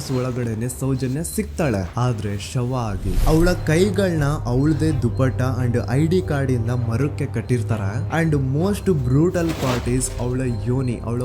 ಒಳಗಡೆನೆ ಸೌಜನ್ಯ ಸಿಗ್ತಾಳೆ. ಆದ್ರೆ ಶವ ಆಗಿ ಅವಳ ಕೈಗಳನ್ನ ಅವಳದೇ dupatta and I D card ಇಂದ ಮರಕ್ಕೆ ಕಟ್ಟಿರ್ತಾರ. ಅಂಡ್ ಮೋಸ್ಟ್ ಬ್ರೂಟಲ್ ಪಾರ್ಟ್ ಅವಳ ಯೋನಿ, ಅವಳ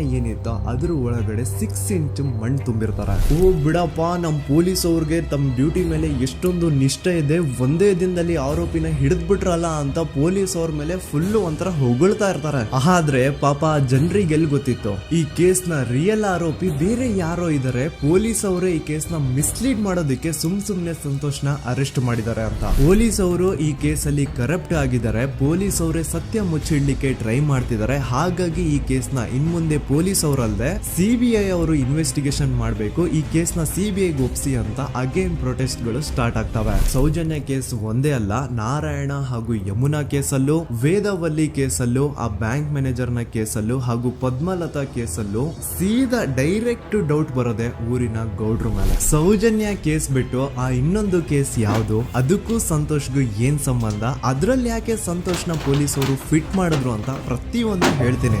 ಏನಿತ್ತೋ ಅದ್ರ ಒಳಗಡೆ ಸಿಕ್ಸ್ ಇಂಚ್ ಮಣ್ಣು ತುಂಬಿರ್ತಾರ. ಓ, ಬಿಡಪ್ಪ, ನಮ್ ಪೊಲೀಸ್ ಅವ್ರಿಗೆ ತಮ್ಮ ಡ್ಯೂಟಿ ಮೇಲೆ ಎಷ್ಟೊಂದು ನಿಷ್ಠೆ ಇದೆ. ಒಂದೇ ದಿನದಲ್ಲಿ ಆರೋಪಿನ ಹಿಡಿದ್ ಬಿಟ್ರಲ್ಲ ಅಂತ ಪೊಲೀಸ್ ಅವ್ರ ಮೇಲೆ ಫುಲ್ ಒಂಥರ ಹೊಗಳ್ತಾ ಇರ್ತಾರೆ. ಆದ್ರೆ ಪಾಪ ಜನರಿಗೆ ಎಲ್ಲಿ ಗೊತ್ತಿತ್ತು? ಈ ಕೇಸ್ನ ರಿಯಲ್ ಆರೋಪಿ ಬೇರೆ ಯಾರೋ ಇದಾರೆ. ಪೊಲೀಸ್ ಅವರೇ ಈ ಕೇಸ್ನ ಮಿಸ್ಲೀಡ್ ಮಾಡೋದಕ್ಕೆ ಸುಮ್ ಸುಮ್ನೆ ಸಂತೋಷ್ನ ಅರೆಸ್ಟ್ ಮಾಡಿದ್ದಾರೆ ಅಂತ. ಪೊಲೀಸ್ ಅವರು ಈ ಕೇಸಲ್ಲಿ ಕರಪ್ಟ್ ಆಗಿದ್ದಾರೆ. ಪೊಲೀಸ್ ಅವರೇ ಸತ್ಯ ಮುಚ್ಚಿಡ್ಲಿಕ್ಕೆ ಟ್ರೈ ಮಾಡ್ತಿದ್ದಾರೆ. ಹಾಗಾಗಿ ಈ ಕೇಸ್ನ ಇನ್ಮುಂದೆ ಪೊಲೀಸ್ ಅವರಲ್ಲದೆ ಸಿಬಿಐ ಅವರು ಇನ್ವೆಸ್ಟಿಗೇಷನ್ ಮಾಡಬೇಕು. ಈ ಕೇಸ್ನ ಸಿಬಿಐ ಒಪ್ಸಿ ಅಂತ ಅಗೇನ್ ಪ್ರೊಟೆಸ್ಟ್ಗಳು ಸ್ಟಾರ್ಟ್ ಆಗ್ತವೆ. ಸೌಜನ್ಯ ಕೇಸ್ ಒಂದೇ ಅಲ್ಲ, ನಾರಾಯಣ ಹಾಗೂ ಯಮುನಾ ಕೇಸಲ್ಲೂ, ವೇದವಲ್ಲಿ ಕೇಸಲ್ಲೂ, ಆ ಬ್ಯಾಂಕ್ ಮ್ಯಾನೇಜರ್ನ ಕೇಸಲ್ಲೂ ಹಾಗೂ ಪದ್ಮಲತಾ ಕೇಸಲ್ಲೂ ಸೀದಾ ಡೈರೆಕ್ಟ್ ಡೌಟ್ ಬರೋದೆ ಊರಿನ ಗೌಡ್ರ ಮೇಲೆ. ಸೌಜನ್ಯ ಕೇಸ್ ಬಿಟ್ಟು ಆ ಇನ್ನೊಂದು ಕೇಸ್ ಯಾವುದು? ಅದಕ್ಕೂ ಸಂತೋಷ್ಗೂ ಏನ್ ಸಂಬಂಧ? ಅದ್ರಲ್ಲಿ ಯಾಕೆ ಸಂತೋಷ್ನ ಅವರು ಫಿಟ್ ಮಾಡಿದ್ರು ಅಂತ ಪ್ರತಿಯೊಂದು ಹೇಳ್ತೀನಿ.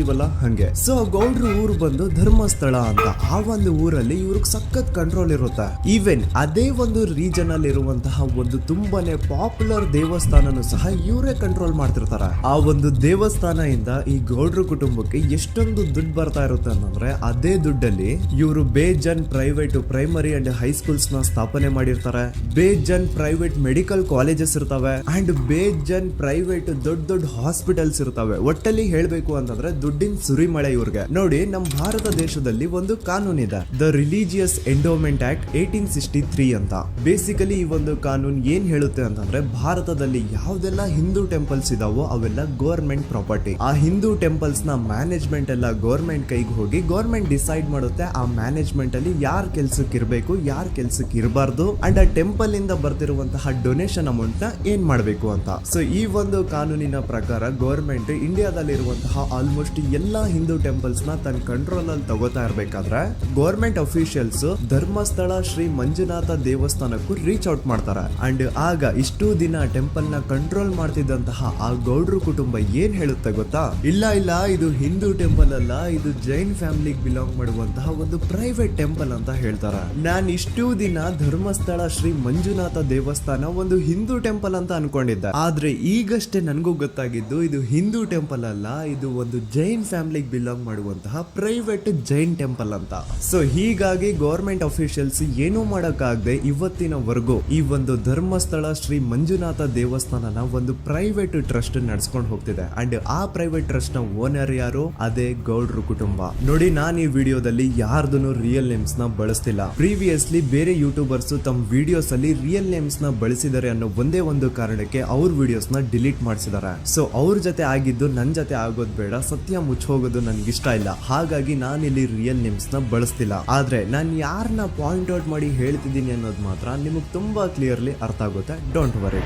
ನೋಡ್ತೀವಲ್ಲ ಹಂಗೆ. ಸೊ ಗೌಡ್ರ ಊರು ಬಂದು ಧರ್ಮಸ್ಥಳ ಅಂತ, ಆ ಒಂದು ಊರಲ್ಲಿ ಇವ್ರಿಗೆ ಸಖತ್ ಕಂಟ್ರೋಲ್ ಇರುತ್ತೆ. ಈವೆನ್ ಅದೇ ಒಂದು ರೀಜನ್ ಅಲ್ಲಿ ಇರುವಂತಹ ಒಂದು ತುಂಬಾನೇ ಪಾಪ್ಯುಲರ್ ದೇವಸ್ಥಾನನು ಸಹ ಇವರೇ ಕಂಟ್ರೋಲ್ ಮಾಡ್ತಿರ್ತಾರೆ. ಆ ಒಂದು ದೇವಸ್ಥಾನ ಇಂದ ಈ ಗೌಡ್ರ ಕುಟುಂಬಕ್ಕೆ ಎಷ್ಟೊಂದು ದುಡ್ಡು ಬರ್ತಾ ಇರುತ್ತೆ ಅಂತಂದ್ರೆ ಅದೇ ದುಡ್ಡಲ್ಲಿ ಇವರು ಬೇಜನ್ ಪ್ರೈವೇಟ್ ಪ್ರೈಮರಿ ಅಂಡ್ ಹೈಸ್ಕೂಲ್ಸ್ನ ಸ್ಥಾಪನೆ ಮಾಡಿರ್ತಾರೆ. ಬೇಜನ್ ಪ್ರೈವೇಟ್ ಮೆಡಿಕಲ್ ಕಾಲೇಜಸ್ ಇರ್ತವೆ. ಅಂಡ್ ಬೇಜನ್ ಪ್ರೈವೇಟ್ ದೊಡ್ಡ ದೊಡ್ಡ ಹಾಸ್ಪಿಟಲ್ಸ್ ಇರ್ತವೆ. ಒಟ್ಟಲ್ಲಿ ಹೇಳ್ಬೇಕು ಅಂತಂದ್ರೆ ದುಡ್ಡಿನ ಸುರಿಮಳೆ ಇವ್ರಿಗೆ. ನೋಡಿ ನಮ್ಮ ಭಾರತ ದೇಶದಲ್ಲಿ ಒಂದು ಕಾನೂನು ಇದೆ the religious endowment act eighteen sixty three ಅಂತ. ಬೇಸಿಕಲಿ ಈ ಒಂದು ಕಾನೂನು ಏನ್ ಹೇಳುತ್ತೆ ಅಂತಂದ್ರೆ, ಭಾರತದಲ್ಲಿ ಯಾವ್ದೆಲ್ಲ ಹಿಂದೂ ಟೆಂಪಲ್ಸ್ ಇದಾವೋ ಅವೆಲ್ಲ ಗವರ್ಮೆಂಟ್ ಪ್ರಾಪರ್ಟಿ ಆ ಹಿಂದೂ ಟೆಂಪಲ್ಸ್ನ ಮ್ಯಾನೇಜ್ಮೆಂಟ್ ಎಲ್ಲ ಗವರ್ಮೆಂಟ್ ಕೈಗೆ ಹೋಗಿ ಗೌರ್ಮೆಂಟ್ ಡಿಸೈಡ್ ಮಾಡುತ್ತೆ ಆ ಮ್ಯಾನೇಜ್ಮೆಂಟ್ ಅಲ್ಲಿ ಯಾರ್ ಕೆಲ್ಸಕ್ಕೆ ಇರಬೇಕು, ಯಾರ್ ಕೆಲ್ಸಕ್ಕೆ ಇರಬಾರ್ದು ಅಂಡ್ ಆ ಟೆಂಪಲ್ ಇಂದ ಬರ್ತಿರುವಂತಹ ಡೊನೇಷನ್ ಅಮೌಂಟ್ನ ಏನ್ ಮಾಡಬೇಕು ಅಂತ. ಸೊ ಈ ಒಂದು ಕಾನೂನಿನ ಪ್ರಕಾರ ಗವರ್ಮೆಂಟ್ ಇಂಡಿಯಾದಲ್ಲಿ ಇರುವಂತಹ ಆಲ್ಮೋಸ್ಟ್ ಎಲ್ಲಾ ಹಿಂದೂ ಟೆಂಪಲ್ಸ್ನ ತನ್ನ ಕಂಟ್ರೋಲ್ ಅಲ್ಲಿ ತಗೋತಾ ಇರ್ಬೇಕಾದ್ರೆ ಗೌರ್ಮೆಂಟ್ ಅಫಿಷಿಯಲ್ಸ್ ಧರ್ಮಸ್ಥಳ ಶ್ರೀ ಮಂಜುನಾಥ ದೇವಸ್ಥಾನಕ್ಕೂ ರೀಚ್ ಔಟ್ ಮಾಡ್ತಾರೆ. ಅಂಡ್ ಆಗ ಇಷ್ಟು ದಿನ ಟೆಂಪಲ್ನ ಕಂಟ್ರೋಲ್ ಮಾಡ್ತಿದ್ದಂತಹ ಆ ಗೌಡ್ರ ಕುಟುಂಬ ಏನ್ ಹೇಳುತ್ತೆ ಗೊತ್ತಾ? ಇಲ್ಲ ಇಲ್ಲ, ಇದು ಹಿಂದೂ ಟೆಂಪಲ್ ಅಲ್ಲ, ಇದು ಜೈನ್ ಫ್ಯಾಮಿಲಿಗೆ ಬಿಲಾಂಗ್ ಮಾಡುವಂತಹ ಒಂದು ಪ್ರೈವೇಟ್ ಟೆಂಪಲ್ ಅಂತ ಹೇಳ್ತಾರೆ. ನಾನ್ ಇಷ್ಟು ದಿನ ಧರ್ಮಸ್ಥಳ ಶ್ರೀ ಮಂಜುನಾಥ ದೇವಸ್ಥಾನ ಒಂದು ಹಿಂದೂ ಟೆಂಪಲ್ ಅಂತ ಅನ್ಕೊಂಡಿದ್ದೆ. ಆದ್ರೆ ಈಗಷ್ಟೇ ನನಗೂ ಗೊತ್ತಾಗಿದ್ದು, ಇದು ಹಿಂದೂ ಟೆಂಪಲ್ ಅಲ್ಲ, ಇದು ಒಂದು ಫ್ಯಾಮಿಲಿಗೆ ಬಿಲಾಂಗ್ ಮಾಡುವಂತಹ ಪ್ರೈವೇಟ್ ಜೈನ್ ಟೆಂಪಲ್ ಅಂತ. ಸೊ ಹೀಗಾಗಿ ಗೌರ್ಮೆಂಟ್ ಅಫಿಷಿಯಲ್ಸ್ ಏನೂ ಮಾಡಕ್ಕಾಗದೆ ಇವತ್ತಿನವರೆಗೂ ಈ ಒಂದು ಧರ್ಮಸ್ಥಳ ಶ್ರೀ ಮಂಜುನಾಥ ದೇವಸ್ಥಾನನ ಒಂದು ಪ್ರೈವೇಟ್ ಟ್ರಸ್ಟ್ ನಡ್ಸ್ಕೊಂಡು ಹೋಗ್ತಿದೆ. ಅಂಡ್ ಆ ಪ್ರೈವೇಟ್ ಟ್ರಸ್ಟ್ನ ಓನರ್ ಯಾರು? ಅದೇ ಗೌಡ್ರು ಕುಟುಂಬ. ನೋಡಿ ನಾನು ಈ ವಿಡಿಯೋದಲ್ಲಿ ಯಾರ್ದು ರಿಯಲ್ ನೇಮ್ಸ್ನ ಬಳಸ್ತಿಲ್ಲ. ಪ್ರೀವಿಯಸ್ಲಿ ಬೇರೆ ಯೂಟ್ಯೂಬರ್ಸ್ ತಮ್ಮ ವಿಡಿಯೋಸ್ ಅಲ್ಲಿ ರಿಯಲ್ ನೇಮ್ಸ್ನ ಬಳಸಿದ್ದಾರೆ ಅನ್ನೋ ಒಂದೇ ಒಂದು ಕಾರಣಕ್ಕೆ ಅವ್ರ ವಿಡಿಯೋಸ್ನ ಡಿಲೀಟ್ ಮಾಡಿಸಿದ್ದಾರೆ ಸೊ ಅವ್ರ ಜೊತೆ ಆಗಿದ್ದು ನನ್ನ ಜೊತೆ ಆಗೋದು ಬೇಡ. ಸತ್ಯ ಮುಚ್ಚ ಹೋಗೋದು ನನ್ಗೆ ಇಷ್ಟ ಇಲ್ಲ. ಹಾಗಾಗಿ ನಾನು ಇಲ್ಲಿ ರಿಯಲ್ ನೇಮ್ಸ್ನ ಬಳಸ್ತಿಲ್ಲ. ಆದ್ರೆ ನಾನು ಯಾರನ್ನ ಪಾಯಿಂಟ್ ಔಟ್ ಮಾಡಿ ಹೇಳ್ತಿದ್ದೀನಿ ಅನ್ನೋದು ಮಾತ್ರ ನಿಮಗೆ ತುಂಬಾ ಕ್ಲಿಯರ್ಲಿ ಅರ್ಥ ಆಗುತ್ತೆ. ಡೋಂಟ್ ವರಿ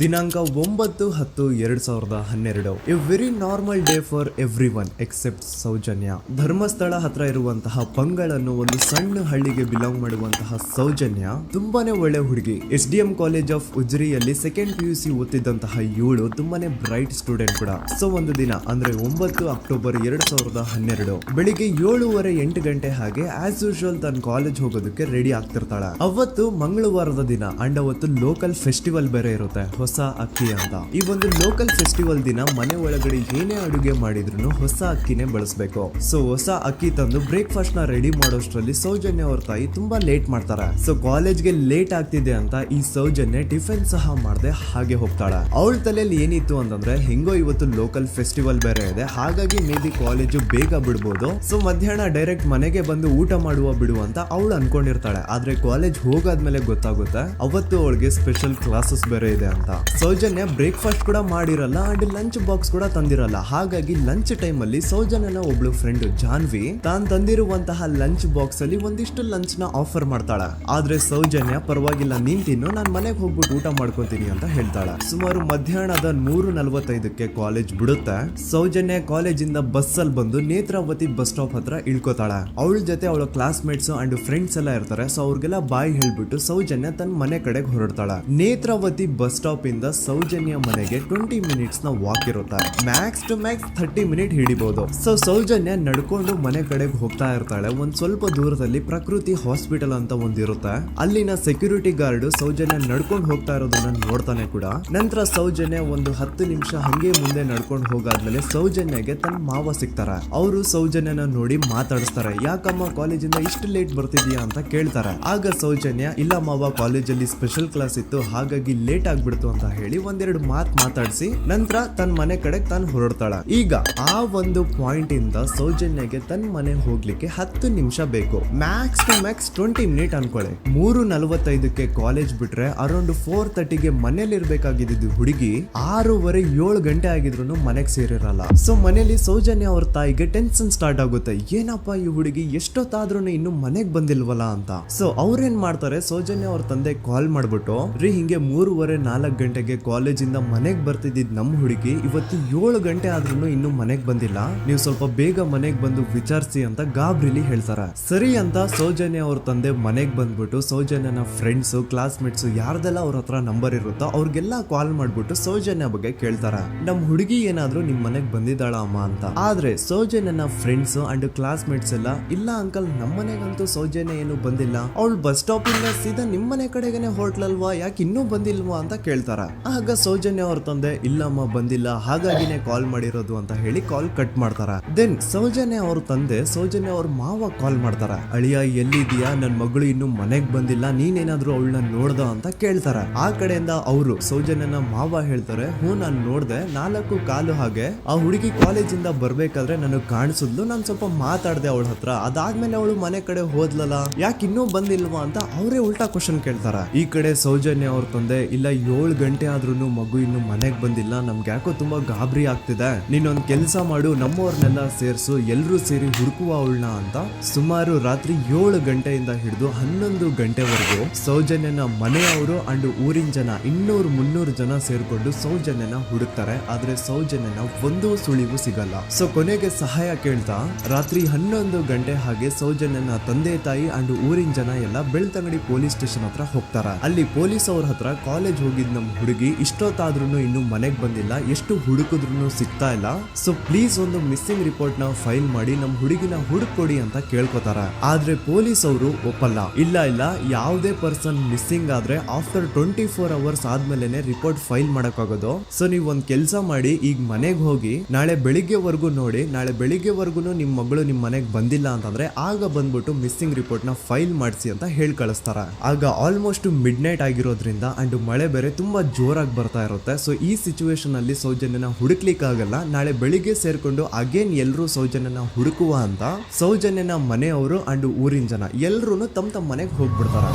ದಿನಾಂಕ ಒಂಬತ್ತು ಹತ್ತು ಎರಡ್ ಸಾವಿರದ ಹನ್ನೆರಡು. A very normal day for everyone except Soujanya. Dharmasthala ಹತ್ರ ಇರುವಂತಹ ಪಂಗಳನ್ನು ಒಂದು ಸಣ್ಣ ಹಳ್ಳಿಗೆ ಬಿಲಾಂಗ್ ಮಾಡುವಂತಹ ಸೌಜನ್ಯ. ತುಂಬಾನೇ ಒಳ್ಳೆ ಹುಡುಗಿ. S D M college of ಉಜ್ರಿಯಲ್ಲಿ second P U C ಓದ್ತಿದ್ದಂತಹ ಏಳು ತುಂಬಾನೇ ಬ್ರೈಟ್ ಸ್ಟೂಡೆಂಟ್ ಕೂಡ. ಸೊ ಒಂದು ದಿನ, ಅಂದ್ರೆ ಒಂಬತ್ತು ಅಕ್ಟೋಬರ್ ಎರಡ್ ಸಾವಿರದ ಹನ್ನೆರಡು, ಬೆಳಿಗ್ಗೆ ಏಳುವರೆ ಎಂಟು ಗಂಟೆ ಹಾಗೆ ಆಸ್ ಯೂಶುವಲ್ ತನ್ನ ಕಾಲೇಜ್ ಹೋಗೋದಕ್ಕೆ ರೆಡಿ ಆಗ್ತಿರ್ತಾಳೆ. ಅವತ್ತು ಮಂಗಳವಾರದ ದಿನ ಅಂಡ್ ಅವತ್ತು ಲೋಕಲ್ ಫೆಸ್ಟಿವಲ್ ಬೇರೆ ಇರುತ್ತೆ. ಹೊಸ ಅಕ್ಕಿ ಅಂತ. ಈ ಒಂದು ಲೋಕಲ್ ಫೆಸ್ಟಿವಲ್ ದಿನ ಮನೆ ಒಳಗಡೆ ಏನೇ ಅಡುಗೆ ಮಾಡಿದ್ರು ಹೊಸ ಅಕ್ಕಿನೇ ಬಳಸಬೇಕು. ಸೊ ಹೊಸ ಅಕ್ಕಿ ತಂದು ಬ್ರೇಕ್ಫಾಸ್ಟ್ನ ರೆಡಿ ಮಾಡೋಷ್ಟರಲ್ಲಿ ಸೌಜನ್ಯ ಅವ್ರ ತಾಯಿ ತುಂಬಾ ಲೇಟ್ ಮಾಡ್ತಾರೆ. ಸೊ ಕಾಲೇಜ್ಗೆ ಲೇಟ್ ಆಗ್ತಿದೆ ಅಂತ ಈ ಸೌಜನ್ಯ ಟಿಫಿನ್ ಸಹ ಮಾಡದೆ ಹಾಗೆ ಹೋಗ್ತಾಳೆ. ಅವಳ ತಲೆಯಲ್ಲಿ ಏನಿತ್ತು ಅಂತಂದ್ರೆ, ಹೆಂಗೋ ಇವತ್ತು ಲೋಕಲ್ ಫೆಸ್ಟಿವಲ್ ಬೇರೆ ಇದೆ, ಹಾಗಾಗಿ ಮೇ ಬಿ ಕಾಲೇಜು ಬೇಗ ಬಿಡ್ಬೋದು. ಸೊ ಮಧ್ಯಾಹ್ನ ಡೈರೆಕ್ಟ್ ಮನೆಗೆ ಬಂದು ಊಟ ಮಾಡುವ ಬಿಡು ಅಂತ ಅವಳು ಅನ್ಕೊಂಡಿರ್ತಾಳೆ. ಆದ್ರೆ ಕಾಲೇಜ್ ಹೋಗಾದ್ಮೇಲೆ ಗೊತ್ತಾಗುತ್ತೆ, ಅವತ್ತು ಅವಳಿಗೆ ಸ್ಪೆಷಲ್ ಕ್ಲಾಸಸ್ ಬೇರೆ ಇದೆ ಅಂತ. ಸೌಜನ್ಯ ಬ್ರೇಕ್ಫಾಸ್ಟ್ ಕೂಡ ಮಾಡಿರಲ್ಲ ಅಂಡ್ ಲಂಚ್ ಬಾಕ್ಸ್ ಕೂಡ ತಂದಿರಲ್ಲ. ಹಾಗಾಗಿ ಲಂಚ್ ಟೈಮ್ ಅಲ್ಲಿ ಸೌಜನ್ಯನ ಒಬ್ಳು ಫ್ರೆಂಡ್ ಜಾನ್ವಿ, ತಾನ್ ತಂದಿರುವಂತಹ ಲಂಚ್ ಬಾಕ್ಸ್ ಅಲ್ಲಿ ಒಂದಿಷ್ಟು ಲಂಚ್ನ ಆಫರ್ ಮಾಡ್ತಾಳೆ. ಆದ್ರೆ ಸೌಜನ್ಯ, ಪರವಾಗಿಲ್ಲ, ನೀನ್ ತಿನ್ನು, ನಾನ್ ಮನೆಗೆ ಹೋಗ್ಬಿಟ್ಟು ಊಟ ಮಾಡ್ಕೊತೀನಿ ಅಂತ ಹೇಳ್ತಾಳೆ. ಸುಮಾರು ಮಧ್ಯಾಹ್ನದ ಮೂರು ನಲ್ವತ್ತೈದಕ್ಕೆ ಕಾಲೇಜ್ ಬಿಡುತ್ತೆ. ಸೌಜನ್ಯ ಕಾಲೇಜಿಂದ ಬಸ್ ಅಲ್ಲಿ ಬಂದು ನೇತ್ರಾವತಿ ಬಸ್ ಸ್ಟಾಪ್ ಹತ್ರ ಇಳ್ಕೊತಾಳ. ಅವಳ ಜೊತೆ ಅವಳ ಕ್ಲಾಸ್ ಮೇಟ್ಸ್ ಅಂಡ್ ಫ್ರೆಂಡ್ಸ್ ಎಲ್ಲ ಇರ್ತಾರೆ ಸೊ ಅವ್ರಿಗೆಲ್ಲ ಬಾಯಿ ಹೇಳ್ಬಿಟ್ಟು ಸೌಜನ್ಯ ತನ್ನ ಮನೆ ಕಡೆಗೆ ಹೊರಡ್ತಾಳೆ. ನೇತ್ರಾವತಿ ಬಸ್ ಸ್ಟಾಪ್ ಇಂದ ಸೌಜನ್ಯ ಮನೆಗೆ ಟ್ವೆಂಟಿ ಮಿನಿಟ್ಸ್ನ ವಾಕ್ ಇರುತ್ತೆ? Max to max thirty minute ಹಿಡಿಬಹುದು so, Soujanya ನಡ್ಕೊಂಡು ಮನೆ ಕಡೆಗೆ ಹೋಗ್ತಾ ಇರ್ತಾಳೆ. ಒಂದ್ ಸ್ವಲ್ಪ ದೂರದಲ್ಲಿ ಪ್ರಕೃತಿ ಹಾಸ್ಪಿಟಲ್ ಅಂತ ಒಂದಿರುತ್ತೆ ಅಲ್ಲಿನ ಸೆಕ್ಯೂರಿಟಿ ಗಾರ್ಡ್ ಸೌಜನ್ಯ ನಡ್ಕೊಂಡು ಹೋಗ್ತಾ ಇರೋದನ್ನ ನೋಡ್ತಾನೆ ಕೂಡ. ನಂತರ ಸೌಜನ್ಯ ಒಂದು ಹತ್ತು ನಿಮಿಷ ಹಂಗೆ ಮುಂದೆ ನಡ್ಕೊಂಡು ಹೋಗಾದ್ಮೇಲೆ ಸೌಜನ್ಯಗೆ ತನ್ನ ಮಾವ ಸಿಗ್ತಾರೆ. ಅವರು ಸೌಜನ್ಯನ ನೋಡಿ ಮಾತಾಡಿಸ್ತಾರೆ. ಯಾಕಮ್ಮ ಕಾಲೇಜಿಂದ ಇಷ್ಟು ಲೇಟ್ ಬರ್ತಿದ್ಯಾ ಅಂತ ಕೇಳ್ತಾರೆ. ಆಗ ಸೌಜನ್ಯ, ಇಲ್ಲ ಮಾವ, ಕಾಲೇಜಲ್ಲಿ ಸ್ಪೆಷಲ್ ಕ್ಲಾಸ್ ಇತ್ತು. ಹಾಗಾಗಿ ಲೇಟ್ ಆಗ್ಬಿಡ್ತು ಅಂತ ಹೇಳಿ ಒಂದೆರಡು ಮಾತ್ ಮಾತಾಡಿಸಿ ನಂತರ ತನ್ನ ಮನೆ ಕಡೆ ತಾನು ಹೊರಡ್ತಾಳ. ಈಗ ಆ ಒಂದು ಪಾಯಿಂಟ್ ಇಂದ ಸೌಜನ್ಯಗೆ ತನ್ನ ಮನೆ ಹೋಗ್ಲಿಕ್ಕೆ ಹತ್ತು ನಿಮಿಷ ಬೇಕು. Max to max twenty minute ಅನ್ಕೊಳ್ಳಿ ಮೂರು ನಲವತ್ತೈದಕ್ಕೆ ಕಾಲೇಜ್ ಬಿಟ್ರೆ ಅರೌಂಡ್ ಫೋರ್ ತರ್ಟಿಗೆ ಮನೇಲಿ ಇರ್ಬೇಕಾಗಿದ್ದು ಹುಡುಗಿ ಆರೂವರೆ ಏಳು ಗಂಟೆ ಆಗಿದ್ರು ಮನೆಗೆ ಸೇರಿರಲ್ಲ. ಸೊ ಮನೇಲಿ ಸೌಜನ್ಯ ಅವ್ರ ತಾಯಿಗೆ ಟೆನ್ಷನ್ ಸ್ಟಾರ್ಟ್ ಆಗುತ್ತೆ. ಏನಪ್ಪ ಈ ಹುಡುಗಿ ಎಷ್ಟೊತ್ತಾದ್ರೂ ಇನ್ನು ಮನೆಗೆ ಬಂದಿಲ್ವಲ್ಲ ಅಂತ. ಸೊ ಅವ್ರೇನ್ ಮಾಡ್ತಾರೆ, ಸೌಜನ್ಯ ಅವ್ರ ತಂದೆ ಕಾಲ್ ಮಾಡ್ಬಿಟ್ಟು, ರೀ ಹಿಂಗೆ ಮೂರುವರೆ ನಾಲ್ಕು ಗಂಟೆಗೆ ಕಾಲೇಜಿಂದ ಮನೆಗ್ ಬರ್ತಿದ್ದಿದ್ ನಮ್ ಹುಡುಗಿ ಇವತ್ತು ಏಳು ಗಂಟೆ ಆದ್ರೂ ಇನ್ನು ಮನೆಗ್ ಬಂದಿಲ್ಲ. ನೀವು ಸ್ವಲ್ಪ ಬೇಗ ಮನೆಗ್ ಬಂದು ವಿಚಾರಿಸಿ ಅಂತ ಗಾಬ್ರಿಲಿ ಹೇಳ್ತಾರೆ. ಸರಿ ಅಂತ ಸೌಜನ್ಯ ಅವ್ರ ತಂದೆ ಮನೆಗ್ ಬಂದ್ಬಿಟ್ಟು ಸೌಜನ್ಯನ ಫ್ರೆಂಡ್ಸ್, ಕ್ಲಾಸ್ಮೇಟ್ಸ್ ಯಾರ್ದೆಲ್ಲ ಅವ್ರ ಹತ್ರ ನಂಬರ್ ಇರುತ್ತೋ ಅವ್ರಿಗೆಲ್ಲ ಕಾಲ್ ಮಾಡ್ಬಿಟ್ಟು ಸೌಜನ್ಯ ಬಗ್ಗೆ ಕೇಳ್ತಾರ. ನಮ್ ಹುಡುಗಿ ಏನಾದ್ರೂ ನಿಮ್ ಮನೆಗ್ ಬಂದಿದ್ದಾಳ ಅಮ್ಮ ಅಂತ. ಆದ್ರೆ ಸೌಜನ್ಯನ ಫ್ರೆಂಡ್ಸ್ ಅಂಡ್ ಕ್ಲಾಸ್ಮೇಟ್ಸ್ ಎಲ್ಲ, ಇಲ್ಲ ಅಂಕಲ್ ನಮ್ಮ ಮನೆಗಂತೂ ಸೌಜನ್ಯ ಏನು ಬಂದಿಲ್ಲ. ಅವಳು ಬಸ್ ಸ್ಟಾಪ್ ಇಂದ ಸೀದಾ ನಿಮ್ ಮನೆ ಕಡೆಗೇನೆ ಹೊರಟ್ಲಲ್ವಾ ಯಾಕೆ ಇನ್ನೂ ಬಂದಿಲ್ವಾ ಅಂತ ಕೇಳ್ತಾರ. ಆಗ ಸೌಜನ್ಯ ಅವ್ರ ತಂದೆ ಇಲ್ಲಮ್ಮ ಬಂದಿಲ್ಲ, ಹಾಗಾಗಿನೇ ಕಾಲ್ ಮಾಡಿರೋದು ಅಂತ ಹೇಳಿ ಕಾಲ್ ಕಟ್ ಮಾಡ್ತಾರ. ದೆನ್ ಸೌಜನ್ಯ ಅವ್ರ ತಂದೆ, ಸೌಜನ್ಯ ಅವ್ರ ಮಾವ ಕಾಲ್ ಮಾಡ್ತಾರ. ಅಳಿಯ ಎಲ್ಲಿದ್ಯಾ ನನ್ ಮಗಳು ಇನ್ನು ಮನೆಗ್ ಬಂದಿಲ್ಲ, ನೀನೇನಾದ್ರೂ ಅವಳನ್ನ ನೋಡ್ದ ಅಂತ ಕೇಳ್ತಾರ. ಆ ಕಡೆಯಿಂದ ಅವರು ಸೌಜನ್ಯನ ಮಾವ ಹೇಳ್ತಾರೆ, ಹ್ಞೂ, ನಾನ್ ನೋಡ್ದೆ. ನಾಲ್ಕು ಕಾಲು ಹಾಗೆ, ಆ ಹುಡುಗಿ ಕಾಲೇಜಿಂದ ಬರ್ಬೇಕಾದ್ರೆ ನನಗ್ ಕಾಣಿಸಿದ್ಲು. ನಾನ್ ಸ್ವಲ್ಪ ಮಾತಾಡ್ದೆ ಅವಳ ಹತ್ರ. ಅದಾದ್ಮೇಲೆ ಅವಳು ಮನೆ ಕಡೆ ಹೋದ್ಲಲ್ಲ ಯಾಕೆ ಇನ್ನೂ ಬಂದಿಲ್ವಾ? ಅಂತ ಅವರೇ ಉಲ್ಟಾ ಕ್ವಶನ್ ಕೇಳ್ತಾರ. ಈ ಕಡೆ ಸೌಜನ್ಯ ಅವ್ರ ತಂದೆ, ಇಲ್ಲ, ಏಳು ಗಂಟೆ ಆದ್ರೂ ಮಗು ಇನ್ನು ಮನೆಗೆ ಬಂದಿಲ್ಲ, ನಮ್ಗೆ ಯಾಕೋ ತುಂಬಾ ಗಾಬರಿ ಆಗ್ತಿದೆ. ನೀನೊಂದ್ ಕೆಲಸ ಮಾಡು ನಮ್ಮವ್ರನ್ನೆಲ್ಲ ಸೇರ್ಸು, ಎಲ್ರೂ ಸೇರಿ ಹುಡುಕುವ ಅವಳನ್ನ ಅಂತ ಸುಮಾರು ರಾತ್ರಿ ಏಳು ಗಂಟೆಯಿಂದ ಹಿಡಿದು ಹನ್ನೊಂದು ಗಂಟೆವರೆಗೂ ಸೌಜನ್ಯನ ಮನೆಯವರು ಅಂಡ್ ಊರಿನ ಜನ ಇನ್ನೂರು ಮುನ್ನೂರು ಜನ ಸೇರ್ಕೊಂಡು ಸೌಜನ್ಯನ ಹುಡುಕ್ತಾರೆ. ಆದ್ರೆ ಸೌಜನ್ಯನ ಒಂದು ಸುಳಿವು ಸಿಗಲ್ಲ. ಸೊ ಕೊನೆಗೆ ಸಹಾಯ ಕೇಳ್ತಾ, ರಾತ್ರಿ ಹನ್ನೊಂದು ಗಂಟೆ ಹಾಗೆ ಸೌಜನ್ಯನ ತಂದೆ ತಾಯಿ ಅಂಡ್ ಊರಿನ ಜನ ಎಲ್ಲ ಬೆಳ್ತಂಗಡಿ ಪೊಲೀಸ್ ಸ್ಟೇಷನ್ ಹತ್ರ ಹೋಗ್ತಾರ. ಅಲ್ಲಿ ಪೊಲೀಸ್ ಅವ್ರ ಹತ್ರ ಕಾಲೇಜ್ ಹೋಗಿದ್ ನಮ್ ಹುಡುಗಿ ಇಷ್ಟೊತ್ತಾದ್ರೂ ಇನ್ನು ಮನೆಗೆ ಬಂದಿಲ್ಲ, ಎಷ್ಟು ಹುಡುಕಿದ್ರು ಸಿಗ್ತಾ ಇಲ್ಲ. ಸೊ ಪ್ಲೀಸ್ ಒಂದು ಮಿಸ್ಸಿಂಗ್ ರಿಪೋರ್ಟ್ನ ಫೈಲ್ ಮಾಡಿ ನಮ್ಮ ಹುಡುಗಿನ ಹುಡುಕೊಡಿ ಅಂತ ಕೇಳ್ಕೊತಾರ. ಆದ್ರೆ ಪೊಲೀಸ್ ಅವರು ಒಪ್ಪಲ್ಲ. ಇಲ್ಲ ಇಲ್ಲ, ಯಾವುದೇ ಪರ್ಸನ್ ಮಿಸ್ಸಿಂಗ್ ಆದ್ರೆ ಆಫ್ಟರ್ ಟ್ವೆಂಟಿ ಫೋರ್ ಅವರ್ಸ್ ಆದ್ಮೇಲೆ ರಿಪೋರ್ಟ್ ಫೈಲ್ ಮಾಡಕ್ಕಾಗೋದು. ಸೊ ನೀವು ಒಂದ್ ಕೆಲಸ ಮಾಡಿ, ಈಗ ಮನೆಗೆ ಹೋಗಿ, ನಾಳೆ ಬೆಳಿಗ್ಗೆವರೆಗೂ ನೋಡಿ, ನಾಳೆ ಬೆಳಿಗ್ಗೆವರೆಗೂ ನಿಮ್ಮ ಮಗಳು ನಿಮ್ಮ ಮನೆಗೆ ಬಂದಿಲ್ಲ ಅಂತಂದ್ರೆ ಆಗ ಬಂದ್ಬಿಟ್ಟು ಮಿಸ್ಸಿಂಗ್ ರಿಪೋರ್ಟ್ನ ಫೈಲ್ ಮಾಡಿಸಿ ಅಂತ ಹೇಳಿ ಕಳಿಸ್ತಾರ. ಆಗ ಆಲ್ಮೋಸ್ಟ್ ಮಿಡ್ ನೈಟ್ ಆಗಿರೋದ್ರಿಂದ ಅಂಡ್ ಮಳೆ ಬೇರೆ ತುಂಬಾ ಜೋರಾಗಿ ಬರ್ತಾ ಇರುತ್ತೆ. ಸೊ ಈ ಸಿಚುವೇಶನ್ ಅಲ್ಲಿ ಸೌಜನ್ಯನ ಹುಡುಕ್ಲಿಕ್ಕಾಗಲ್ಲ. ನಾಳೆ ಬೆಳಿಗ್ಗೆ ಸೇರ್ಕೊಂಡು ಅಗೇನ್ ಎಲ್ಲರೂ ಸೌಜನ್ಯನ ಹುಡುಕುವ ಅಂತ ಸೌಜನ್ಯನ ಮನೆಯವರು ಅಂಡ್ ಊರಿನ ಜನ ಎಲ್ಲರೂ ತಮ್ಮ ತಮ್ಮ ಮನೆಗೆ ಹೋಗ್ಬಿಡ್ತಾರ.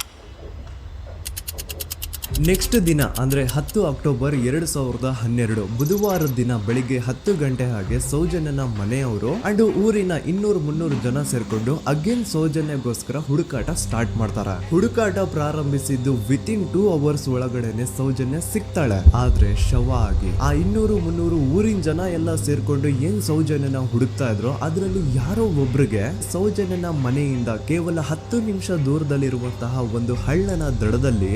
ನೆಕ್ಸ್ಟ್ ದಿನ, ಅಂದರೆ ಹತ್ತು ಅಕ್ಟೋಬರ್ ಎರಡು ಸಾವಿರದ ಹನ್ನೆರಡು, ಬುಧವಾರ ದಿನ ಬೆಳಿಗ್ಗೆ ಹತ್ತು ಗಂಟೆ ಹಾಗೆ ಸೌಜನ್ಯನ ಮನೆಯವರು ಅಂಡ್ ಊರಿನ ಇನ್ನೂರು ಮುನ್ನೂರು ಜನ ಸೇರ್ಕೊಂಡು ಅಗೇನ್ ಸೌಜನ್ಯಗೋಸ್ಕರ ಹುಡುಕಾಟ ಸ್ಟಾರ್ಟ್ ಮಾಡ್ತಾರೆ. ಹುಡುಕಾಟ ಪ್ರಾರಂಭಿಸಿದ್ದು ವಿತ್ ಇನ್ ಟೂ ಅವರ್ಸ್ ಒಳಗಡೆನೆ ಸೌಜನ್ಯ ಸಿಗ್ತಾಳೆ. ಆದ್ರೆ ಶವ ಆಗಿ ಆ ಇನ್ನೂರು ಮುನ್ನೂರು ಊರಿನ ಜನ ಎಲ್ಲ ಸೇರ್ಕೊಂಡು ಏನ್ ಸೌಜನ್ಯನ ಹುಡುಕ್ತಾ ಇದ್ರು ಅದರಲ್ಲಿ ಯಾರೋ ಒಬ್ರಿಗೆ ಸೌಜನ್ಯನ ಮನೆಯಿಂದ ಕೇವಲ ಹತ್ತು ನಿಮಿಷ ದೂರದಲ್ಲಿರುವಂತಹ ಒಂದು ಹಳ್ಳನ ದಡದಲ್ಲಿ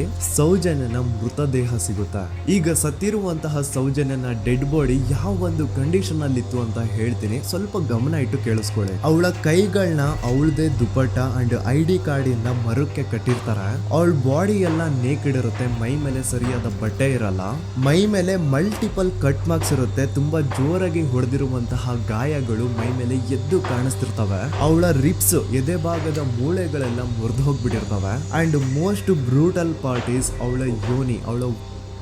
ಸೌಜನ್ಯನ ಮೃತದೇಹ ಸಿಗುತ್ತೆ? ಈಗ ಸತ್ತಿರುವಂತಹ ಸೌಜನ್ಯನ ಡೆಡ್ ಬಾಡಿ ಯಾವ ಒಂದು ಕಂಡೀಷನ್ ಅಲ್ಲಿ ಇತ್ತು ಅಂತ ಹೇಳ್ತೀನಿ. ಸ್ವಲ್ಪ ಗಮನ ಇಟ್ಟು ಕೇಳಿಸ್ಕೊಳ್ಳಿ. ಅವಳ ಕೈಗಳನ್ನ ಅವಳದೇ dupatta and I D card ಇಂದ ಮರಕ್ಕೆ ಕಟ್ಟಿರ್ತಾರೆ. ಅವಳ ಬಾಡಿ ಎಲ್ಲ ನೇಕಡ್ ಇರುತ್ತೆ, ಮೈ ಮೇಲೆ ಸರಿಯಾದ ಬಟ್ಟೆ ಇರಲ್ಲ. ಮೈ ಮೇಲೆ ಮಲ್ಟಿಪಲ್ ಕಟ್ ಮಾರ್ಕ್ಸ್ ಇರುತ್ತೆ, ತುಂಬಾ ಜೋರಾಗಿ ಹೊಡೆದಿರುವಂತಹ ಗಾಯಗಳು ಮೈ ಮೇಲೆ ಎದ್ದು ಕಾಣಿಸ್ತಿರ್ತವೆ. ಅವಳ ರಿಪ್ಸ್ ಎದೆ ಭಾಗದ ಮೂಳೆಗಳೆಲ್ಲ ಮುರಿದು ಹೋಗ್ಬಿಟ್ಟಿರ್ತವೆ. ಅಂಡ್ ಮೋಸ್ಟ್ ಬ್ರೂಟಲ್ ಪಾರ್ಟೀಸ್ ಅವಳ ಯೋನಿ ಅವಳ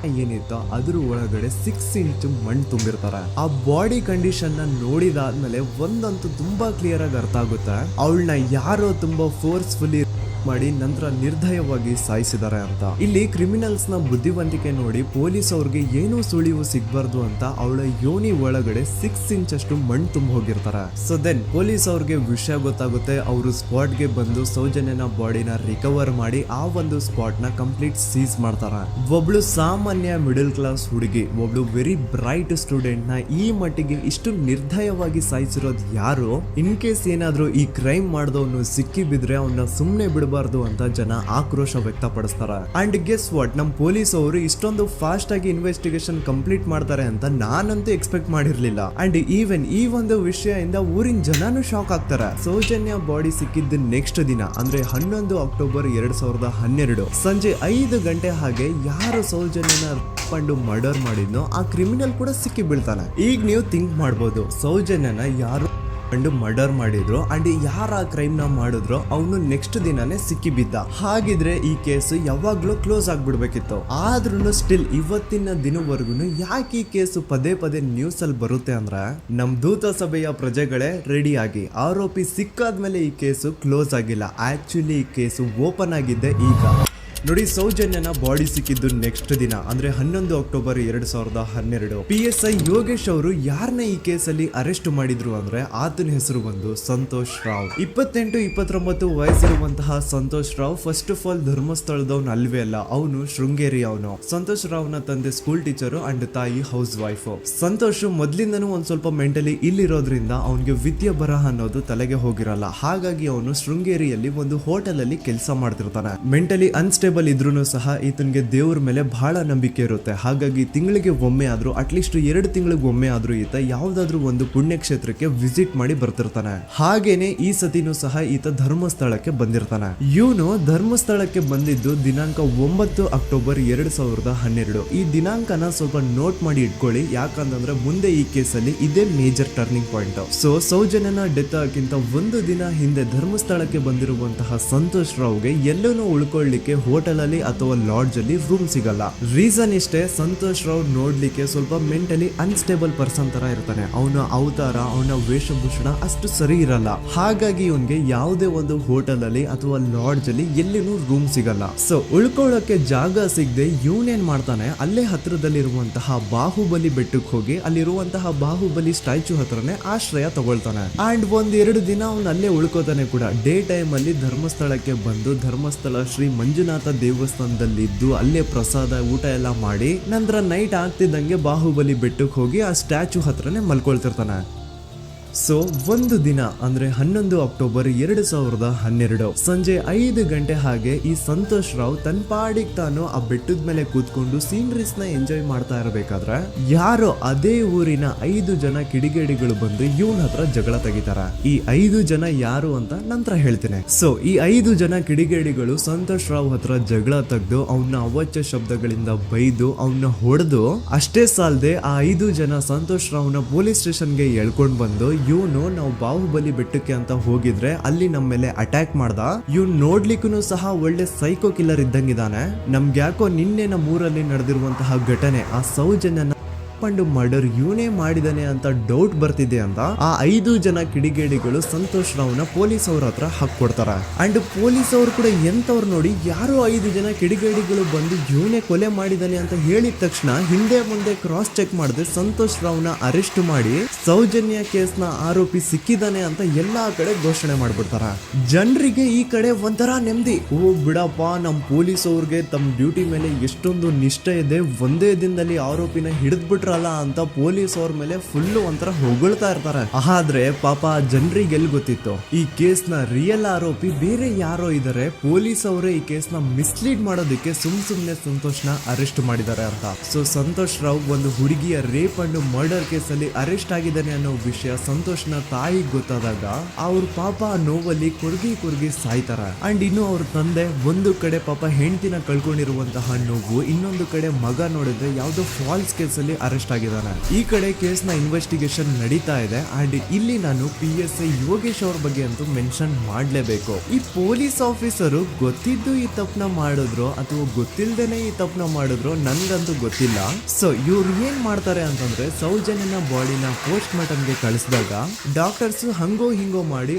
ಏನಿತ್ತೋ, ಅದ್ರ ಒಳಗಡೆ ಸಿಕ್ಸ್ ಇಂಚ್ ಮಣ್ಣು ತುಂಬಿರ್ತಾರೆ. ಆ ಬಾಡಿ ಕಂಡೀಷನ್ನ ನೋಡಿದಾದ್ಮೇಲೆ ಒಂದಂತೂ ತುಂಬಾ ಕ್ಲಿಯರ್ ಆಗಿ ಅರ್ಥ ಆಗುತ್ತೆ. ಅವಳನ್ನ ಯಾರೋ ತುಂಬಾ ಫೋರ್ಸ್ಫುಲಿ ಮಾಡಿ ನಂತರ ನಿರ್ದಯವಾಗಿ ಸಾಯಿಸಿದ್ದಾರೆ ಅಂತ. ಇಲ್ಲಿ ಕ್ರಿಮಿನಲ್ಸ್ನ ಬುದ್ಧಿವಂತಿಕೆ ನೋಡಿ ಪೊಲೀಸ್ ಅವ್ರಿಗೆ ಏನೂ ಸುಳಿವು ಸಿಗ್ಬಾರ್ದು ಅಂತ ಅವಳ ಯೋನಿ ಒಳಗಡೆ ಸಿಕ್ಸ್ ಇಂಚ್ ಅಷ್ಟು ಮಣ್ಣು ತುಂಬ ಹೋಗಿರ್ತಾರೆ. ಸೊ ದೆನ್ ಪೊಲೀಸ್ ಅವ್ರಿಗೆ ವಿಷಯ ಗೊತ್ತಾಗುತ್ತೆ, ಅವರು ಸ್ಪಾಟ್ಗೆ ಬಂದು ಸೌಜನ್ಯನ ಬಾಡಿನ ರಿಕವರ್ ಮಾಡಿ ಆ ಒಂದು ಸ್ಪಾಟ್ನ ಕಂಪ್ಲೀಟ್ ಸೀಸ್ ಮಾಡ್ತಾರ. ಒಬ್ಳು ಸಾಮಾನ್ಯ ಮಿಡಲ್ ಕ್ಲಾಸ್ ಹುಡುಗಿ, ಒಬ್ಳು ವೆರಿ ಬ್ರೈಟ್ ಸ್ಟೂಡೆಂಟ್ನ ಈ ಮಟ್ಟಿಗೆ ಇಷ್ಟು ನಿರ್ದಯವಾಗಿ ಸಾಯಿಸಿರೋದು ಯಾರು? ಇನ್ ಕೇಸ್ ಏನಾದ್ರೂ ಈ ಕ್ರೈಮ್ ಮಾಡ್ದವನು ಸಿಕ್ಕಿ ಬಿದ್ರೆ ಅವನ್ನ ಸುಮ್ನೆ ಬಿಡಬಾರ್ದು ಅಂತ ಜನ ಆಕ್ರೋಶ ವ್ಯಕ್ತಪಡಿಸ್ತಾರೆ. ಅಂಡ್ ಗೆಸ್ ವಾಟ್ ನಮ್ ಪೊಲೀಸ್ ಅವರು ಇಷ್ಟೊಂದು ಫಾಸ್ಟ್ ಆಗಿ ಇನ್ವೆಸ್ಟಿಗೇಷನ್ ಕಂಪ್ಲೀಟ್ ಮಾಡ್ತಾರೆ ಅಂತ ನಾನಂತೂ ಎಕ್ಸ್ಪೆಕ್ಟ್ ಮಾಡಿರ್ಲಿಲ್ಲ. ಅಂಡ್ ಈವನ್ ಈ ಒಂದು ವಿಷಯದಿಂದ ಊರಿನ ಜನನು ಶಾಕ್ ಆಗ್ತಾರೆ. ಸೌಜನ್ಯ ಬಾಡಿ ಸಿಕ್ಕಿದ್ದ ನೆಕ್ಸ್ಟ್ ದಿನ, ಅಂದ್ರೆ ಹನ್ನೊಂದು ಅಕ್ಟೋಬರ್ ಎರಡ್ ಸಾವಿರದ ಹನ್ನೆರಡು. ಸಂಜೆ ಐದು ಗಂಟೆ ಹಾಗೆ ಯಾರು ಸೌಜನ್ಯನ ಕಂಡು ಮರ್ಡರ್ ಮಾಡಿದ್ನೋ ಆ ಕ್ರಿಮಿನಲ್ ಕೂಡ ಸಿಕ್ಕಿ ಬೀಳ್ತಾನೆ ಈಗ ನೀವು ಥಿಂಕ್ ಮಾಡ್ಬೋದು, ಸೌಜನ್ಯನ ಯಾರು ಕಂಡು ಮರ್ಡರ್ ಮಾಡಿದ್ರು ಅಂಡ್ ಯಾರ ಕ್ರೈಮ್ನ ಮಾಡಿದ್ರು ಅವನು ನೆಕ್ಸ್ಟ್ ದಿನಾನೇ ಸಿಕ್ಕಿ ಬಿದ್ದ ಹಾಗಿದ್ರೆ ಈ ಕೇಸು ಯಾವಾಗ್ಲೂ ಕ್ಲೋಸ್ ಆಗ್ಬಿಡ್ಬೇಕಿತ್ತು. ಆದ್ರೂ ಸ್ಟಿಲ್ ಇವತ್ತಿನ ದಿನವರೆಗೂ ಯಾಕೆ ಈ ಕೇಸು ಪದೇ ಪದೇ ನ್ಯೂಸ್ ಅಲ್ಲಿ ಬರುತ್ತೆ ಅಂದ್ರೆ ನಮ್ ದೂತ ಸಭೆಯ ಪ್ರಜೆಗಳೇ ರೆಡಿ ಆಗಿ ಆರೋಪಿ ಸಿಕ್ಕಾದ್ಮೇಲೆ ಈ ಕೇಸು ಕ್ಲೋಸ್ ಆಗಿಲ್ಲ. ಆಕ್ಚುಲಿ ಈ ಕೇಸು ಓಪನ್ ಆಗಿದ್ದೆ ಈಗ. ನೋಡಿ, ಸೌಜನ್ಯನ ಬಾಡಿ ಸಿಕ್ಕಿದ್ದು ನೆಕ್ಸ್ಟ್ ದಿನ, ಅಂದ್ರೆ ಹನ್ನೊಂದು ಅಕ್ಟೋಬರ್ ಎರಡ್ ಸಾವಿರದ ಹನ್ನೆರಡು. ಪಿ ಎಸ್ ಐ ಯೋಗೇಶ್ ಅವರು ಯಾರನ್ನ ಈ ಕೇಸಲ್ಲಿ ಅರೆಸ್ಟ್ ಮಾಡಿದ್ರು ಅಂದ್ರೆ ಆತನ ಹೆಸರು ಬಂದು ಸಂತೋಷ್ ರಾವ್. ಇಪ್ಪತ್ತೆಂಟು, ಇಪ್ಪತ್ತೊಂಬತ್ತು ವಯಸ್ಸಿರುವಂತಹ Santosh Rao first of all ಧರ್ಮಸ್ಥಳದವನು ಅಲ್ವೇ ಅಲ್ಲ, ಅವನು ಶೃಂಗೇರಿ ಅವನು ಸಂತೋಷ್ ರಾವ್ನ ತಂದೆ ಸ್ಕೂಲ್ ಟೀಚರ್ ಅಂಡ್ ತಾಯಿ ಹೌಸ್ ವೈಫ್ ಸಂತೋಷ್ ಮೊದ್ಲಿಂದನೂ ಒಂದ್ ಸ್ವಲ್ಪ ಮೆಂಟಲಿ ಇಲ್ಲಿರೋದ್ರಿಂದ ಅವನಿಗೆ ವಿದ್ಯೆ ಬರಹ ಅನ್ನೋದು ತಲೆಗೆ ಹೋಗಿರಲ್ಲ. ಹಾಗಾಗಿ ಅವನು ಶೃಂಗೇರಿಯಲ್ಲಿ ಒಂದು ಹೋಟೆಲ್ ಅಲ್ಲಿ ಕೆಲಸ ಮಾಡ್ತಿರ್ತಾನೆ. ಮೆಂಟಲಿ ಅನ್ಸ್ಟೇಬಲ್ ಇದ್ರೂ ಸಹ ಈತನಿಗೆ ದೇವ್ರ ಮೇಲೆ ಬಹಳ ನಂಬಿಕೆ ಇರುತ್ತೆ. ಹಾಗಾಗಿ ತಿಂಗಳಿಗೆ ಒಮ್ಮೆ ಆದರೂ ಅಟ್ಲೀಸ್ಟ್ ಎರಡು ತಿಂಗಳಿಗೆ ಒಮ್ಮೆ ಆದರೂ ಈತ ಯಾವುದಾದ್ರೂ ಒಂದು ಪುಣ್ಯಕ್ಷೇತ್ರಕ್ಕೆ ವಿಸಿಟ್ ಮಾಡಿ ಬರ್ತಿರ್ತಾನೆ. ಹಾಗೇನೆ ಈ ಸತಿನೂ ಸಹ ಈತ ಧರ್ಮಸ್ಥಳಕ್ಕೆ ಬಂದಿರ್ತಾನೆ. ಇವನು ಧರ್ಮಸ್ಥಳಕ್ಕೆ ಬಂದಿದ್ದು ದಿನಾಂಕ ಒಂಬತ್ತು ಅಕ್ಟೋಬರ್ ಎರಡ್ ಸಾವಿರದ ಹನ್ನೆರಡು. ಈ ದಿನಾಂಕನ ಸ್ವಲ್ಪ ನೋಟ್ ಮಾಡಿ ಇಟ್ಕೊಳ್ಳಿ. ಯಾಕಂತಂದ್ರೆ ಮುಂದೆ ಈ ಕೇಸಲ್ಲಿ ಇದೇ ಮೇಜರ್ ಟರ್ನಿಂಗ್ ಪಾಯಿಂಟ್ ಸೊ ಸೌಜನ್ಯನ ಡೆತ್ ಆಗಿಂತ ಒಂದು ದಿನ ಹಿಂದೆ ಧರ್ಮಸ್ಥಳಕ್ಕೆ ಬಂದಿರುವಂತಹ ಸಂತೋಷ್ ರಾವ್ಗೆ ಎಲ್ಲೂ ಉಳ್ಕೊಳ್ಳಿಕ್ಕೆ ಹೋಟೆಲ್ ಅಲ್ಲಿ ಅಥವಾ ಲಾಡ್ಜ್ ಅಲ್ಲಿ ರೂಮ್ ಸಿಗಲ್ಲ. ರೀಸನ್ ಇಷ್ಟೇ, ಸಂತೋಷ್ ರಾವ್ ನೋಡ್ಲಿಕ್ಕೆ ಸ್ವಲ್ಪ ಮೆಂಟಲಿ ಅನ್ಸ್ಟೇಬಲ್ ಪರ್ಸನ್ ತರ ಇರ್ತಾನೆ. ಅವನ ಅವತಾರ, ಅವನ ವೇಷಭೂಷಣ ಅಷ್ಟು ಸರಿ ಇರಲ್ಲ. ಹಾಗಾಗಿ ಇವನ್ಗೆ ಯಾವುದೇ ಒಂದು ಹೋಟೆಲ್ ಅಲ್ಲಿ ಅಥವಾ ಲಾಡ್ಜ್ ಅಲ್ಲಿ ಎಲ್ಲಿನೂ ರೂಮ್ ಸಿಗಲ್ಲ. ಸೊ ಉಳ್ಕೊಳ್ಳೋಕೆ ಜಾಗ ಸಿಗದೆ ಇವನೇನ್ ಮಾಡ್ತಾನೆ, ಅಲ್ಲೇ ಹತ್ರದಲ್ಲಿರುವಂತಹ ಬಾಹುಬಲಿ ಬೆಟ್ಟಕ್ಕೆ ಹೋಗಿ ಅಲ್ಲಿರುವಂತಹ ಬಾಹುಬಲಿ ಸ್ಟ್ಯಾಚು ಹತ್ರನೇ ಆಶ್ರಯ ತಗೊಳ್ತಾನೆ. ಅಂಡ್ ಒಂದೆರಡು ದಿನ ಅವನು ಅಲ್ಲೇ ಉಳ್ಕೋತಾನೆ ಕೂಡ. ಡೇ ಟೈಮ್ ಅಲ್ಲಿ ಧರ್ಮಸ್ಥಳಕ್ಕೆ ಬಂದು ಧರ್ಮಸ್ಥಳ ಶ್ರೀ ಮಂಜುನಾಥ ದೇವಸ್ಥಾನದಲ್ಲಿ ಇದ್ದು ಅಲ್ಲೇ ಪ್ರಸಾದ, ಊಟ ಎಲ್ಲ ಮಾಡಿ ನಂತರ ನೈಟ್ ಆಗ್ತಿದ್ದಂಗೆ ಬಾಹುಬಲಿ ಬೆಟ್ಟಕ್ಕೆ ಹೋಗಿ ಆ ಸ್ಟ್ಯಾಚು ಹತ್ರನೇ ಮಲ್ಕೊಳ್ತಿರ್ತಾನೆ. ಸೊ, ಒಂದು ದಿನ, ಅಂದ್ರೆ ಹನ್ನೊಂದು ಅಕ್ಟೋಬರ್ ಎರಡು ಸಾವಿರದ ಹನ್ನೆರಡು, ಸಂಜೆ ಐದು ಗಂಟೆ ಹಾಗೆ ಈ ಸಂತೋಷ್ ರಾವ್ ತನ್ನ ಪಾಡಿಗೆ ತಾನು ಆ ಬೆಟ್ಟದ ಮೇಲೆ ಕೂತ್ಕೊಂಡು ಸೀನ್ರೀಸ್ನ ಎಂಜಾಯ್ ಮಾಡ್ತಾ ಇರಬೇಕಾದ್ರೆ, ಯಾರೋ ಅದೇ ಊರಿನ ಐದು ಜನ ಕಿಡಿಗೇಡಿಗಳು ಬಂದು ಇವನ್ ಹತ್ರ ಜಗಳ ತೆಗಿತಾರ. ಈ ಐದು ಜನ ಯಾರು ಅಂತ ನಂತರ ಹೇಳ್ತೇನೆ. ಸೊ, ಈ ಐದು ಜನ ಕಿಡಿಗೇಡಿಗಳು ಸಂತೋಷ್ ರಾವ್ ಹತ್ರ ಜಗಳ ತೆಗೆದು ಅವನ ಅವಾಚ್ಯ ಶಬ್ದಗಳಿಂದ ಬೈದು ಅವನ್ನ ಹೊಡೆದು, ಅಷ್ಟೇ ಸಾಲದೆ ಆ ಐದು ಜನ ಸಂತೋಷ್ ರಾವ್ನ ಪೊಲೀಸ್ ಸ್ಟೇಷನ್ಗೆ ಎಳ್ಕೊಂಡು ಬಂದು ಇವನು ನಾವು ಬಾಹುಬಲಿ ಬೆಟ್ಟಕ್ಕೆ ಅಂತ ಹೋಗಿದ್ರೆ ಅಲ್ಲಿ ನಮ್ಮ ಮೇಲೆ ಅಟ್ಯಾಕ್ ಮಾಡ್ದ. ಇವ್ನು ನೋಡ್ಲಿಕ್ಕೂ ಸಹ ಒಳ್ಳೆ ಸೈಕೋ ಕಿಲ್ಲರ್ ಇದ್ದಂಗಿದಾನೆ ನಮ್ಗೆ ಯಾಕೋ ನಿನ್ನೆ ನಮ್ಮ ಊರಲ್ಲಿ ನಡೆದಿರುವಂತಹ ಘಟನೆ, ಆ ಸೌಜನ್ಯನ ಪಂಡು ಮರ್ಡರ್ ಇವನೇ ಮಾಡಿದಾನೆ ಅಂತ ಡೌಟ್ ಬರ್ತಿದೆ ಅಂತ ಆ ಐದು ಜನ ಕಿಡಿಗೇಡಿಗಳು ಸಂತೋಷ್ ರಾವ್ನ ಪೊಲೀಸ್ ಅವ್ರ ಹತ್ರ ಹಾಕೊಡ್ತಾರ ಅಂಡ್ ಪೊಲೀಸ್ ಅವ್ರು ಕೂಡ ಎಂತವ್ರು ನೋಡಿ, ಯಾರೋ ಐದು ಜನ ಕಿಡಿಗೇಡಿಗಳು ಬಂದು ಇವನೇ ಕೊಲೆ ಮಾಡಿದಾನೆ ಅಂತ ಹೇಳಿದ ತಕ್ಷಣ ಹಿಂದೆ ಮುಂದೆ ಕ್ರಾಸ್ ಚೆಕ್ ಮಾಡದೆ ಸಂತೋಷ್ ರಾವ್ನ ಅರೆಸ್ಟ್ ಮಾಡಿ. ಸೌಜನ್ಯ ಕೇಸ್ನ ಆರೋಪಿ ಸಿಕ್ಕಿದಾನೆ ಅಂತ ಎಲ್ಲಾ ಕಡೆ ಘೋಷಣೆ ಮಾಡ್ಬಿಡ್ತಾರ. ಜನರಿಗೆ ಈ ಕಡೆ ಒಂಥರ ನೆಮ್ಮದಿ. ಓ ಬಿಡಪ್ಪ, ನಮ್ ಪೊಲೀಸ್ ಅವ್ರಿಗೆ ತಮ್ಮ ಡ್ಯೂಟಿ ಮೇಲೆ ಎಷ್ಟೊಂದು ನಿಷ್ಠೆ ಇದೆ, ಒಂದೇ ದಿನದಲ್ಲಿ ಆರೋಪಿನ ಹಿಡಿದ್ಬಿಟ್ರಲ್ಲ ಅಂತ ಪೊಲೀಸ್ ಅವ್ರ ಮೇಲೆ ಫುಲ್ ಒಂಥರ ಹೊಗಳ್ತಾ ಇರ್ತಾರೆ. ಆದ್ರೆ ಪಾಪ ಜನರಿಗೆ ಎಲ್ಲಿ ಗೊತ್ತಿತ್ತು? ಈ ಕೇಸ್ನ ರಿಯಲ್ ಆರೋಪಿ ಬೇರೆ ಯಾರೋ ಇದಾರೆ ಪೊಲೀಸ್ ಅವರೇ ಈ ಕೇಸ್ನ ಮಿಸ್ಲೀಡ್ ಮಾಡೋದಕ್ಕೆ ಸುಮ್ ಸುಮ್ನೆ ಸಂತೋಷ್ನ ಅರೆಸ್ಟ್ ಮಾಡಿದ್ದಾರೆ ಅಂತ. ಸೊ ಸಂತೋಷ್ ರಾವ್ ಒಂದು ಹುಡುಗಿಯ ರೇಪ್ ಅಂಡ್ ಮರ್ಡರ್ ಕೇಸಲ್ಲಿ ಅರೆಸ್ಟ್ ಅರೆಸ್ಟ್ ಆಗಿದ್ದಾನೆ ಅನ್ನೋ ವಿಷಯ ಸಂತೋಷ್ನ ತಾಯಿಗೆ ಗೊತ್ತಾದಾಗ ಅವ್ರ ಪಾಪ ನೋವಲ್ಲಿ ಕುರ್ಗಿ ಕುರ್ಗಿ ಸಾಯ್ತಾರ. ಅಂಡ್ ಇನ್ನು ಅವ್ರ ತಂದೆ ಒಂದು ಕಡೆ ಪಾಪ ಹೆಂಡತಿನ ಕಳ್ಕೊಂಡಿರುವಂತಹ ನೋವು, ಇನ್ನೊಂದು ಕಡೆ ಮಗ ನೋಡಿದ್ರೆ ಯಾವ್ದೋ ಫಾಲ್ಸ್ ಕೇಸ್ ಅಲ್ಲಿ ಅರೆಸ್ಟ್ ಆಗಿದ್ದಾನೆ. ಈ ಕಡೆ ಕೇಸ್ನ ಇನ್ವೆಸ್ಟಿಗೇಷನ್ ನಡೀತಾ ಇದೆ. ಅಂಡ್ ಇಲ್ಲಿ ನಾನು ಪಿ ಎಸ್ ಐ ಯೋಗೇಶ್ ಅವ್ರ ಬಗ್ಗೆ ಅಂತೂ ಮೆನ್ಷನ್ ಮಾಡ್ಲೇಬೇಕು. ಈ ಪೊಲೀಸ್ ಆಫೀಸರು ಗೊತ್ತಿದ್ದು ಈ ತಪ್ಪನ ಮಾಡಿದ್ರು ಅಥವಾ ಗೊತ್ತಿಲ್ದೇನೆ ಈ ತಪ್ಪನ ಮಾಡಿದ್ರು ನನ್ಗಂತೂ ಗೊತ್ತಿಲ್ಲ. ಸೊ ಇವ್ರು ಏನ್ ಮಾಡ್ತಾರೆ ಅಂತಂದ್ರೆ ಸೌಜನ್ಯನ ಬಾಡಿನ ಪೋಸ್ಟ್ ಮಾರ್ಟಮ್ಗೆ ಕಳಿಸಿದಾಗ ಡಾಕ್ಟರ್ಸ್ ಹಂಗೋ ಹಿಂಗೋ ಮಾಡಿ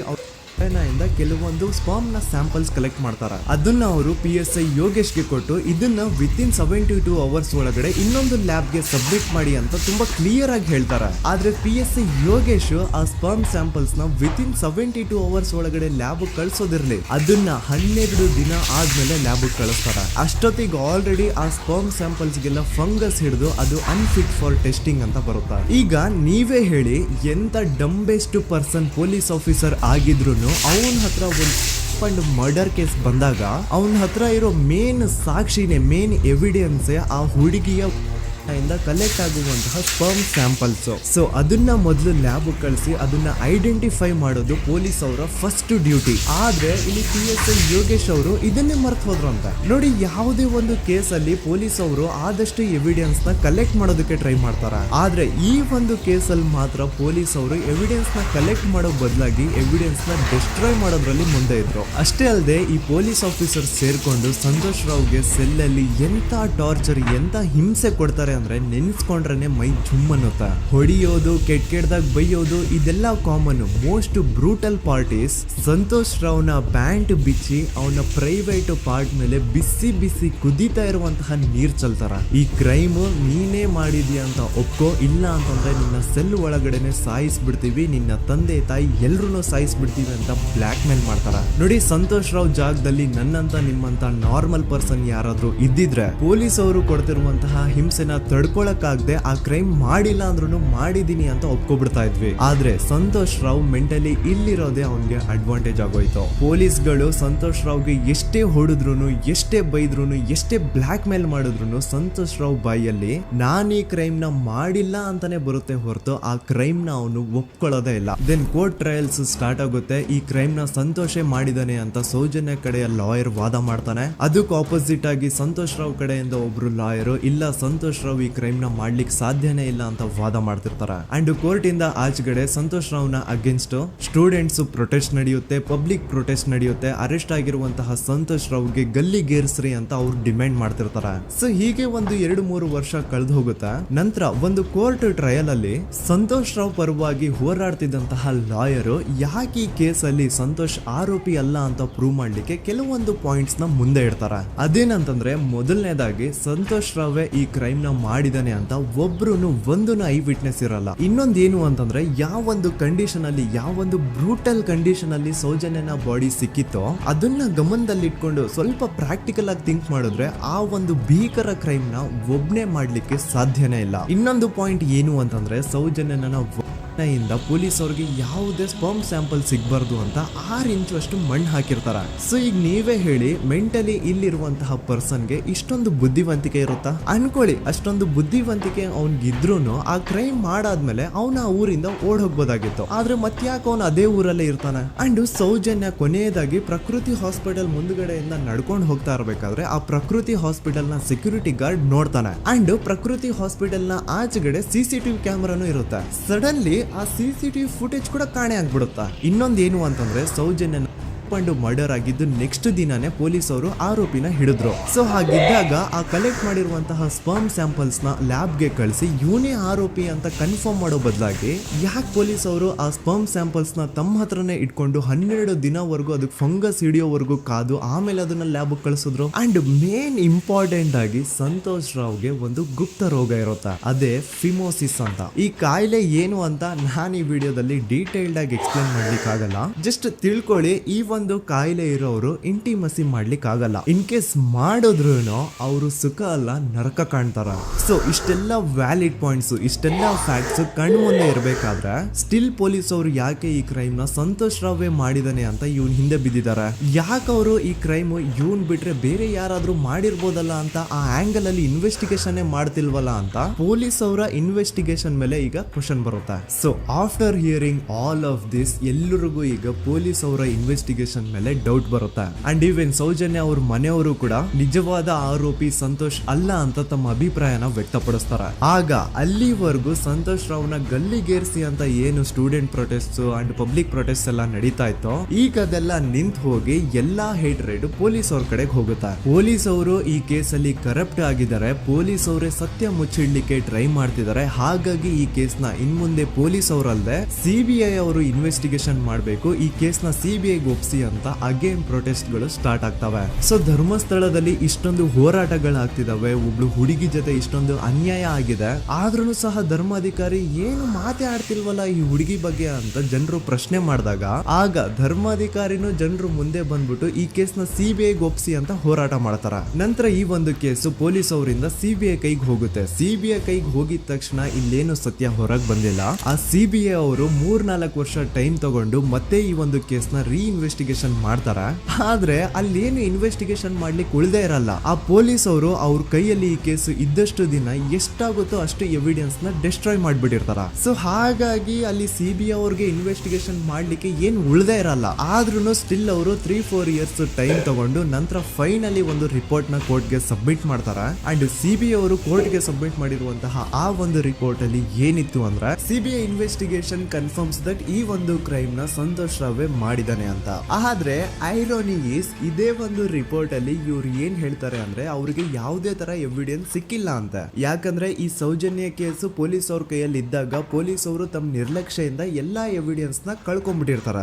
ಇಂದ ಕೆಲವೊಂದು ಸ್ಪಾಮ್ನ ಸ್ಯಾಂಪಲ್ಸ್ ಕಲೆಕ್ಟ್ ಮಾಡ್ತಾರೆ. ಅದನ್ನ ಅವರು ಪಿ ಎಸ್ ಐ ಯೋಗೇಶ್ಗೆ ಕೊಟ್ಟು ಇದನ್ನ within seventy two hours ಒಳಗಡೆ ಇನ್ನೊಂದು ಲ್ಯಾಬ್ಗೆ ಸಬ್ಮಿಟ್ ಮಾಡಿ ಅಂತ ತುಂಬಾ ಕ್ಲಿಯರ್ ಆಗಿ ಹೇಳ್ತಾರೆ. ಆದ್ರೆ ಪಿ ಎಸ್ ಐ ಯೋಗೇಶ್ ಆ ಸ್ಪರ್ಮ್ ಸ್ಯಾಂಪಲ್ಸ್ನ within seventy two hours ಒಳಗಡೆ ಲ್ಯಾಬ್ ಕಳ್ಸೋದಿರ್ಲಿ. ಅದನ್ನ ಹನ್ನೆರಡು ದಿನ ಆದ್ಮೇಲೆ ಲ್ಯಾಬ್ ಕಳಿಸ್ತಾರೆ. ಅಷ್ಟೊತ್ತಿಗೆ ಆಲ್ರೆಡಿ ಆ ಸ್ಪರ್ಮ್ ಸ್ಯಾಂಪಲ್ಸ್ ಗೆಲ್ಲ ಫಂಗಸ್ ಹಿಡಿದು ಅದು ಅನ್ಫಿಟ್ ಫಾರ್ ಟೆಸ್ಟಿಂಗ್ ಅಂತ ಬರುತ್ತೆ. ಈಗ ನೀವೇ ಹೇಳಿ ಎಂತ ಡಂಬೆಸ್ಟ್ ಪರ್ಸನ್ ಪೊಲೀಸ್ ಆಫೀಸರ್ ಆಗಿದ್ರು ಅವನ ಹತ್ರ ಒಂದು ಅಂಡ್ ಮರ್ಡರ್ ಕೇಸ್ ಬಂದಾಗ, ಅವನ ಹತ್ರ ಇರೋ ಮೇನ್ ಸಾಕ್ಷಿನೇ ಮೇನ್ ಎವಿಡೆನ್ಸ್ ಆ ಹುಡುಗಿಯ ಇಂದ ಕಲೆಕ್ಟ್ ಆಗುವಂತಹ ಸ್ಪರ್ಮ್ ಸ್ಯಾಂಪಲ್ಸ್ ಸೊ ಅದನ್ನ ಮೊದಲು ಲ್ಯಾಬ್ ಕಳಿಸಿ, ಅದನ್ನ ಐಡೆಂಟಿಫೈ ಮಾಡೋದು ಪೊಲೀಸ್ ಅವರ ಫಸ್ಟ್ ಡ್ಯೂಟಿ ಆದ್ರೆ, ಇಲ್ಲಿ ಪಿ ಎಸ್ ಐ ಯೋಗೇಶ್ ಅವರು ಇದನ್ನೇ ಮರ್ತು ಹೋದ್ರು ಅಂತ. ನೋಡಿ, ಯಾವುದೇ ಒಂದು ಕೇಸಲ್ಲಿ ಪೊಲೀಸ್ ಅವರು ಆದಷ್ಟು ಎವಿಡೆನ್ಸ್ನ ಕಲೆಕ್ಟ್ ಮಾಡೋದಕ್ಕೆ ಟ್ರೈ ಮಾಡ್ತಾರ? ಆದ್ರೆ, ಈ ಒಂದು ಕೇಸಲ್ಲಿ ಮಾತ್ರ ಪೊಲೀಸ್ ಅವರು ಎವಿಡೆನ್ಸ್ನ ಕಲೆಕ್ಟ್ ಮಾಡೋ ಬದಲಾಗಿ ಎವಿಡೆನ್ಸ್ನ ಡಿಸ್ಟ್ರಾಯ್ ಮಾಡೋದ್ರಲ್ಲಿ ಮುಂದೆ ಇದ್ರು. ಅಷ್ಟೇ ಅಲ್ಲದೆ ಈ ಪೊಲೀಸ್ ಆಫೀಸರ್ ಸೇರ್ಕೊಂಡು ಸಂತೋಷ್ ರಾವ್ಗೆ ಸೆಲ್ಲಲ್ಲಿ ಎಂತ ಟಾರ್ಚರ್ ಎಂತ ಹಿಂಸೆ ಕೊಡ್ತಾರೆ ಅಂದ್ರೆ ನೆನ್ಸ್ಕೊಂಡ್ರೆ ಮೈ ಜುಮ್ ಅನ್ನುತ್ತ? ಹೊಡಿಯೋದು, ಕೆಟ್ಟ ಕೆಟ್ಟದಾಗ ಬೈಯೋದು, ಇದೆಲ್ಲ common most brutal parties Santosh ರಾವ್ನ pant ಬಿಚ್ಚಿ ಅವನ ಪ್ರೈವೇಟ್ ಪಾರ್ಟ್ ಮೇಲೆ ಬಿಸಿ ಬಿಸಿ ಕುದೀತಾ ಇರುವಂತಹ ನೀರ್ ಚಲ್ತಾರ. ಈ ಕ್ರೈಮ್ ನೀನೇ ಮಾಡಿದ್ಯಾ ಅಂತ ಒಪ್ಕೋ, ಇಲ್ಲ ಅಂತಂದ್ರೆ ನಿನ್ನ ಸೆಲ್ ಒಳಗಡೆನೆ ಸಾಯಿಸ್ಬಿಡ್ತೀವಿ, ನಿನ್ನ ತಂದೆ ತಾಯಿ ಎಲ್ರು ಸಾಯಿಸ್ಬಿಡ್ತೀವಿ ಅಂತ ಬ್ಲಾಕ್ ಮೇಲ್ ಮಾಡ್ತಾರ. ನೋಡಿ ಸಂತೋಷ್ ರಾವ್ ಜಾಗದಲ್ಲಿ ನನ್ನಂತ ನಿಮ್ಮಂತ ನಾರ್ಮಲ್ ಪರ್ಸನ್ ಯಾರಾದ್ರೂ ಇದ್ದಿದ್ರೆ ಪೊಲೀಸ್ ಅವರು ಕೊಡ್ತಿರುವಂತಹ ಹಿಂಸೆನ ತಡ್ಕೊಳಕ್ಕಾಗದೆ ಆ ಕ್ರೈಮ್ ಮಾಡಿಲ್ಲ ಅಂದ್ರೂ ಮಾಡಿದೀನಿ ಅಂತ ಒಪ್ಕೊಬಿಡ್ತಾ ಇದ್ವಿ. ಆದ್ರೆ ಸಂತೋಷ್ ರಾವ್ ಮೆಂಟಲಿ ಇಲ್ಲಿರೋದೇ ಅವನ್ಗೆ ಅಡ್ವಾಂಟೇಜ್ ಆಗೋಯ್ತು. ಪೊಲೀಸ್ಗಳು ಸಂತೋಷ್ ರಾವ್ಗೆ ಎಷ್ಟೇ ಹೊಡೆದ್ರು ಎಷ್ಟೇ ಬೈದ್ರು ಎಷ್ಟೇ ಬ್ಲಾಕ್ ಮೇಲ್ ಮಾಡಿದ್ರು ಸಂತೋಷ್ ರಾವ್ ಬಾಯಲ್ಲಿ ನಾನು ಈ ಕ್ರೈಮ್ನ ಮಾಡಿಲ್ಲ ಅಂತಾನೆ ಬರುತ್ತೆ ಹೊರತು ಆ ಕ್ರೈಮ್ನ ಅವನು ಒಪ್ಕೊಳ್ಳೋದೇ ಇಲ್ಲ. ದೆನ್ ಕೋರ್ಟ್ ಟ್ರಯಲ್ಸ್ ಸ್ಟಾರ್ಟ್ ಆಗುತ್ತೆ. ಈ ಕ್ರೈಮ್ನ ಸಂತೋಷೇ ಮಾಡಿದಾನೆ ಅಂತ ಸೌಜನ್ಯ ಕಡೆಯ ಲಾಯರ್ ವಾದ ಮಾಡ್ತಾನೆ. ಅದಕ್ಕೆ ಆಪೋಸಿಟ್ ಆಗಿ ಸಂತೋಷ್ ರಾವ್ ಕಡೆಯಿಂದ ಒಬ್ರು ಲಾಯರ್ ಇಲ್ಲ ಸಂತೋಷ್ ರಾವ್ ಈ ಕ್ರೈಮ್ನ ಮಾಡ್ಲಿಕ್ಕೆ ಸಾಧ್ಯನೇ ಇಲ್ಲ ಅಂತ ವಾದ ಮಾಡ್ತಿರ್ತಾರೆ. ಅಂಡ್ ಕೋರ್ಟ್ ಇಂದ ಆಚೆಗಡೆ ಸಂತೋಷ್ ರಾವ್ನ ಅಗೇನ್ಸ್ಟ್ ಸ್ಟೂಡೆಂಟ್ಸ್ ಪ್ರೊಟೆಸ್ಟ್ ನಡೆಯುತ್ತೆ ಪಬ್ಲಿಕ್ ಪ್ರೊಟೆಸ್ಟ್ ನಡೆಯುತ್ತೆ ಅರೆಸ್ಟ್ ಆಗಿರುವಂತಹ ಸಂತೋಷ್ ಗಲ್ಲಿ ಗಲ್ಲಿಗೇರಿಸ್ರಿ ಅಂತ ಅವ್ರು ಡಿಮ್ಯಾಂಡ್ ಮಾಡ್ತಿರ್ತಾರೆ. ಸೊ ಹೀಗೆ ಒಂದು ಎರಡು ಮೂರು ವರ್ಷ ಕಳೆದು ಹೋಗುತ್ತೆ, ನಂತರ ಒಂದು ಕೋರ್ಟ್ ಟ್ರಯಲ್ ಅಲ್ಲಿ ಸಂತೋಷ್ ರಾವ್ ಪರವಾಗಿ ಹೋರಾಡ್ತಿದ್ದಂತಹ ಲಾಯರ್ ಯಾಕೆ ಈ ಕೇಸಲ್ಲಿ ಸಂತೋಷ್ ಆರೋಪಿ ಅಲ್ಲ ಅಂತ ಪ್ರೂವ್ ಮಾಡ್ಲಿಕ್ಕೆ ಕೆಲವೊಂದು ಪಾಯಿಂಟ್ಸ್ನ ಮುಂದೆ ಇಡ್ತಾರೆ. ಅದೇನಂತಂದ್ರೆ ಮೊದಲನೇದಾಗಿ ಸಂತೋಷ್ ರಾವ್ ಈ ಕ್ರೈಮ್ನ ಮಾಡಿದಾನೆ ಅಂತ ಒಬ್ರು ಒಂದು ಐ ವಿಟ್ನೆಸ್ ಇರಲ್ಲ. ಇನ್ನೊಂದ್ ಏನು ಅಂತಂದ್ರೆ ಯಾವೊಂದು ಕಂಡೀಷನ್ ಅಲ್ಲಿ ಯಾವ ಒಂದು ಬ್ರೂಟಲ್ ಕಂಡೀಷನ್ ಅಲ್ಲಿ ಸೌಜನ್ಯನ ಬಾಡಿ ಸಿಕ್ಕಿತ್ತೋ, ಅದನ್ನ ಗಮನದಲ್ಲಿಟ್ಕೊಂಡು ಸ್ವಲ್ಪ ಪ್ರಾಕ್ಟಿಕಲ್ ಆಗಿ ಥಿಂಕ್ ಮಾಡಿದ್ರೆ ಆ ಒಂದು ಭೀಕರ ಕ್ರೈಮ್ನ ಒಬ್ನೇ ಮಾಡ್ಲಿಕ್ಕೆ ಸಾಧ್ಯನೇ ಇಲ್ಲ. ಇನ್ನೊಂದು ಪಾಯಿಂಟ್ ಏನು ಅಂತಂದ್ರೆ ಸೌಜನ್ಯನ ಇಂದ ಪೊಲೀಸ್ ಅವ್ರಿಗೆ ಯಾವುದೇ ಸ್ಪರ್ಮ್ ಸ್ಯಾಂಪಲ್ ಸಿಗ್ಬಾರ್ದು ಅಂತ ಆರು ಇಂಚು ಅಷ್ಟು ಮಣ್ಣು ಹಾಕಿರ್ತಾರ. ಸೊ ಈಗ ನೀವೇ ಹೇಳಿ ಮೆಂಟಲಿ ಇಲ್ಲಿರುವಂತಹ ಪರ್ಸನ್ಗೆ ಇಷ್ಟೊಂದು ಬುದ್ಧಿವಂತಿಕೆ ಇರುತ್ತಾ? ಅನ್ಕೊಳ್ಳಿ, ಅಷ್ಟೊಂದು ಬುದ್ಧಿವಂತಿಕೆ ಅವ್ನಿಗಿದ್ರು ಆ ಕ್ರೈಮ್ ಮಾಡಾದ್ಮೇಲೆ ಅವನ ಊರಿಂದ ಓಡ್ ಹೋಗ್ಬೋದಾಗಿತ್ತು ಆದ್ರೆ ಮತ್ತ್ಯಾಕೆ ಅವನು ಅದೇ ಊರಲ್ಲೇ ಇರ್ತಾನೆ? ಅಂಡ್ ಸೌಜನ್ಯ ಕೊನೆಯದಾಗಿ ಪ್ರಕೃತಿ ಹಾಸ್ಪಿಟಲ್ ಮುಂದ್ಗಡೆಯಿಂದ ನಡ್ಕೊಂಡು ಹೋಗ್ತಾ ಇರ್ಬೇಕಾದ್ರೆ ಆ ಪ್ರಕೃತಿ ಹಾಸ್ಪಿಟಲ್ನ ಸೆಕ್ಯೂರಿಟಿ ಗಾರ್ಡ್ ನೋಡ್ತಾನೆ. ಅಂಡ್ ಪ್ರಕೃತಿ ಹಾಸ್ಪಿಟಲ್ನ ಆಚೆಗಡೆ ಸಿ ಸಿ ಕ್ಯಾಮ್ರಾನು ಇರುತ್ತೆ. ಸಡನ್ಲಿ ಆ ಸಿ ಸಿ ಟಿವಿ ಫುಟೇಜ್ ಕೂಡ ಕಾಣೆ ಆಗ್ಬಿಡುತ್ತಾ? ಇನ್ನೊಂದು ಏನು ಅಂತಂದ್ರೆ ಸೌಜನ್ಯನ ಕೊಂಡು ಮರ್ಡರ್ ಆಗಿದ್ದು ನೆಕ್ಸ್ಟ್ ದಿನಾನೇ ಪೊಲೀಸ್ ಅವರು ಆರೋಪಿನ ಹಿಡಿದ್ರು. ಸೊ ಹಾಗಿದ್ದಾಗ ಆ ಕಲೆಕ್ಟ್ ಮಾಡಿರುವಂತಹ ಸ್ಪರ್ಮ್ ಸ್ಯಾಂಪಲ್ಸ್ನ ಲ್ಯಾಬ್ಗೆ ಕಳಿಸಿ ಇವನೇ ಆರೋಪಿ ಅಂತ ಕನ್ಫರ್ಮ್ ಮಾಡೋ ಬದಲಾಗಿ ಯಾಕೆ ಪೊಲೀಸ್ ಅವರು ಆ ಸ್ಪರ್ಮ್ ಸ್ಯಾಂಪಲ್ಸ್ನ ತಮ್ಮ ಹತ್ರನೇ ಇಟ್ಕೊಂಡು ಹನ್ನೆರಡು ದಿನವರೆಗೂ ಅದಕ್ಕೆ ಫಂಗಸ್ ಹಿಡಿಯೋವರೆಗೂ ಕಾದು ಆಮೇಲೆ ಅದನ್ನ ಲ್ಯಾಬ್ ಕಳಿಸಿದ್ರು? ಅಂಡ್ ಮೇನ್ ಇಂಪಾರ್ಟೆಂಟ್ ಆಗಿ ಸಂತೋಷ್ ರಾವ್ಗೆ ಒಂದು ಗುಪ್ತ ರೋಗ ಇರುತ್ತೆ? ಅದೇ ಫಿಮೋಸಿಸ್ ಅಂತ. ಈ ಕಾಯಿಲೆ ಏನು ಅಂತ ನಾನು ಈ ವಿಡಿಯೋದಲ್ಲಿ ಡೀಟೇಲ್ಡ್ ಆಗಿ ಎಕ್ಸ್ಪ್ಲೇನ್ ಮಾಡ್ಲಿಕ್ಕೆ ಆಗಲ್ಲ ಜಸ್ಟ್ ತಿಳ್ಕೊಳ್ಳಿ, ಈ ಒಂದು ಕಾಯಿಲೆ ಇರೋರು ಇಂಟಿಮಸಿ ಮಾಡ್ಲಿಕ್ಕೆ ಆಗಲ್ಲ ಇನ್ ಕೇಸ್ ಮಾಡಿದ್ರು ಅವರು ಸುಖ ಅಲ್ಲ, ನರಕ ಕಾಣ್ತಾರ. ಸೊ ಇಷ್ಟೆಲ್ಲ ವ್ಯಾಲಿಡ್ ಪಾಯಿಂಟ್ಸ್ ಇಷ್ಟೆಲ್ಲ ಫ್ಯಾಕ್ಟ್ಸ್ ಕಣ್ಣು ಮುಂದೆ ಇರಬೇಕಾದ್ರೆ ಸ್ಟಿಲ್ ಪೊಲೀಸ್ ಅವರು ಯಾಕೆ ಈ ಕ್ರೈಮ್ನ ಸಂತೋಷ್ ರಾವೇ ಮಾಡಿದಾನೆ ಅಂತ ಇವನ್ ಹಿಂದೆ ಬಿದ್ದಿದ್ದಾರೆ ಯಾಕೆ ಅವರು ಈ ಕ್ರೈಮ್ ಇವನ್ ಬಿಟ್ರೆ ಬೇರೆ ಯಾರಾದ್ರೂ ಮಾಡಿರ್ಬೋದಲ್ಲ ಅಂತ ಆ ಆಂಗಲ್ ಅಲ್ಲಿ ಇನ್ವೆಸ್ಟಿಗೇಷನ್ ಮಾಡ್ತಿಲ್ವಲ್ಲ ಅಂತ ಪೊಲೀಸ್ ಅವರ ಇನ್ವೆಸ್ಟಿಗೇಷನ್ ಮೇಲೆ ಈಗ ಕ್ವಶನ್ ಬರುತ್ತೆ. So after hearing all of this ಎಲ್ಲರಿಗೂ ಈಗ ಪೊಲೀಸ್ ಅವರ ಇನ್ವೆಸ್ಟಿಗೇಷನ್ ಇನ್ವೆಸ್ಟಿಗೇಷನ್ ಮೇಲೆ ಡೌಟ್ ಬರುತ್ತೆ. ಅಂಡ್ ಈವನ್ ಸೌಜನ್ಯ ಅವ್ರ ಮನೆಯವರು ಕೂಡ ನಿಜವಾದ ಆರೋಪಿ ಸಂತೋಷ್ ಅಲ್ಲ ಅಂತ ತಮ್ಮ ಅಭಿಪ್ರಾಯನ ವ್ಯಕ್ತಪಡಿಸ್ತಾರೆ. ಆಗ ಅಲ್ಲಿವರೆಗೂ ಸಂತೋಷ್ ರಾವ್ನ ಗಲ್ಲಿಗೇರಿಸಿ ಅಂತ ಏನು student protest and public protest ಎಲ್ಲ ನಡೀತಾ ಇತ್ತು, ಈಗ ಅದೆಲ್ಲ ನಿಂತ್ ಹೋಗಿ ಎಲ್ಲಾ ಹೇಟ್ ರೇಟ್ ಪೊಲೀಸ್ ಅವ್ರ ಕಡೆಗೆ ಹೋಗುತ್ತೆ. ಪೊಲೀಸ್ ಅವರು ಈ ಕೇಸಲ್ಲಿ ಕರಪ್ಟ್ ಆಗಿದ್ದಾರೆ. ಪೊಲೀಸ್ ಅವರೇ ಸತ್ಯ ಮುಚ್ಚಿಡ್ಲಿಕ್ಕೆ ಟ್ರೈ ಮಾಡ್ತಿದ್ದಾರೆ. ಹಾಗಾಗಿ ಈ ಕೇಸ್ನ ಇನ್ ಮುಂದೆ ಪೊಲೀಸ್ ಅವರಲ್ಲದೆ ಸಿಬಿಐ ಅವರು ಇನ್ವೆಸ್ಟಿಗೇಷನ್ ಮಾಡಬೇಕು. ಈ ಕೇಸ್ ಕೇಸ್ನ ಸಿಬಿಐ ಒಪ್ಸಿ ಅಂತ ಅಗೇನ್ ಪ್ರೊಟೆಸ್ಟ್ಗಳು ಸ್ಟಾರ್ಟ್ ಆಗ್ತವೆ. ಸೊ ಧರ್ಮಸ್ಥಳದಲ್ಲಿ ಇಷ್ಟೊಂದು ಹೋರಾಟಗಳಾಗ್ತಿದಾವೆ, ಒಬ್ಳು ಹುಡುಗಿ ಜೊತೆ ಇಷ್ಟೊಂದು ಅನ್ಯಾಯ ಆಗಿದೆ. ಆದ್ರೂ ಸಹ ಧರ್ಮಾಧಿಕಾರಿ ಏನು ಮಾತೆ ಆಡ್ತಿಲ್ವಲ್ಲ ಈ ಹುಡುಗಿ ಬಗ್ಗೆ ಅಂತ ಜನರು ಪ್ರಶ್ನೆ ಮಾಡಿದಾಗ, ಆಗ ಧರ್ಮಾಧಿಕಾರಿನೂ ಜನರು ಮುಂದೆ ಬಂದ್ಬಿಟ್ಟು ಈ ಕೇಸ್ನ ಸಿಬಿಐ ಒಪ್ಸಿ ಅಂತ ಹೋರಾಟ ಮಾಡ್ತಾರ. ನಂತರ ಈ ಒಂದು ಕೇಸು ಪೊಲೀಸ್ ಅವರಿಂದ ಸಿಬಿಐ ಕೈಗೆ ಹೋಗುತ್ತೆ. ಸಿಬಿಐ ಕೈಗೆ ಹೋಗಿದ ತಕ್ಷಣ ಇಲ್ಲೇನು ಸತ್ಯ ಹೊರಗೆ ಬಂದಿಲ್ಲ. ಆ ಸಿಬಿಐ ಅವರು ಮೂರ್ನಾಲ್ಕು ವರ್ಷ ಟೈಮ್ ತಗೊಂಡು ಮತ್ತೆ ಈ ಒಂದು ಕೇಸ್ನ ರೀ ಇನ್ವೆಸ್ಟಿಗೇಷನ್ ಮಾಡ್ತಾರ? ಆದ್ರೆ ಅಲ್ಲೇನು ಇನ್ವೆಸ್ಟಿಗೇಷನ್ ಮಾಡ್ಲಿಕ್ಕೆ ಉಳ್ದೇ ಇರಲ್ಲ. ಆ ಪೊಲೀಸ್ ಅವರು ಅವ್ರ ಕೈಯಲ್ಲಿ ಈ ಕೇಸ್ ಇದ್ದಷ್ಟು ದಿನ ಎಷ್ಟಾಗುತ್ತೋ ಅಷ್ಟು ಎವಿಡೆನ್ಸ್ನ ಡೆಸ್ಟ್ರಾಯ್ ಮಾಡ್ಬಿಟ್ಟಿರ್ತಾರ. ಸೊ ಹಾಗಾಗಿ ಅಲ್ಲಿ ಸಿ ಬಿ ಅವ್ರಿಗೆ ಇನ್ವೆಸ್ಟಿಗೇಷನ್ ಮಾಡ್ಲಿಕ್ಕೆ ಏನ್ ಉಳ್ದೇ ಇರಲ್ಲ. ಆದ್ರೂ ಸ್ಟಿಲ್ ಅವರು ತ್ರೀ ಫೋರ್ ಇಯರ್ಸ್ ಟೈಮ್ ತಗೊಂಡು ನಂತರ ಫೈನಲಿ ಒಂದು ರಿಪೋರ್ಟ್ನ ಕೋರ್ಟ್ಗೆ ಸಬ್ಮಿಟ್ ಮಾಡ್ತಾರ. ಅಂಡ್ ಸಿ ಬಿ ಅವರು ಕೋರ್ಟ್ಗೆ ಸಬ್ಮಿಟ್ ಮಾಡಿರುವಂತಹ ಆ ಒಂದು ರಿಪೋರ್ಟ್ ಅಲ್ಲಿ ಏನಿತ್ತು ಅಂದ್ರೆ ಸಿಬಿಐ ಇನ್ವೆಸ್ಟಿಗೇಷನ್ ಕನ್ಫರ್ಮ್ಸ್ ದಟ್ ಈ ಒಂದು ಕ್ರೈಮ್ನ ಸಂತೋಷ್ ರಾವೆ ಮಾಡಿದಾನೆ ಅಂತ. ಆದ್ರೆ ಐರೋನಿ ಈಸ್ ಇದೇ ಒಂದು ರಿಪೋರ್ಟ್ ಅಲ್ಲಿ ಇವ್ರು ಏನ್ ಹೇಳ್ತಾರೆ ಅಂದ್ರೆ, ಅವ್ರಿಗೆ ಯಾವುದೇ ತರ ಎವಿಡೆನ್ಸ್ ಸಿಕ್ಕಿಲ್ಲ ಅಂತ. ಯಾಕಂದ್ರೆ, ಈ ಸೌಜನ್ಯ ಕೇಸು ಪೊಲೀಸ್ ಅವ್ರ ಕೈಯಲ್ಲಿ ಇದ್ದಾಗ ಪೊಲೀಸ್ ಅವರು ತಮ್ಮ ನಿರ್ಲಕ್ಷ್ಯದಿಂದ ಎಲ್ಲಾ ಎವಿಡೆನ್ಸ್ನ ಕಳ್ಕೊಂಡ್ಬಿಟ್ಟಿರ್ತಾರ.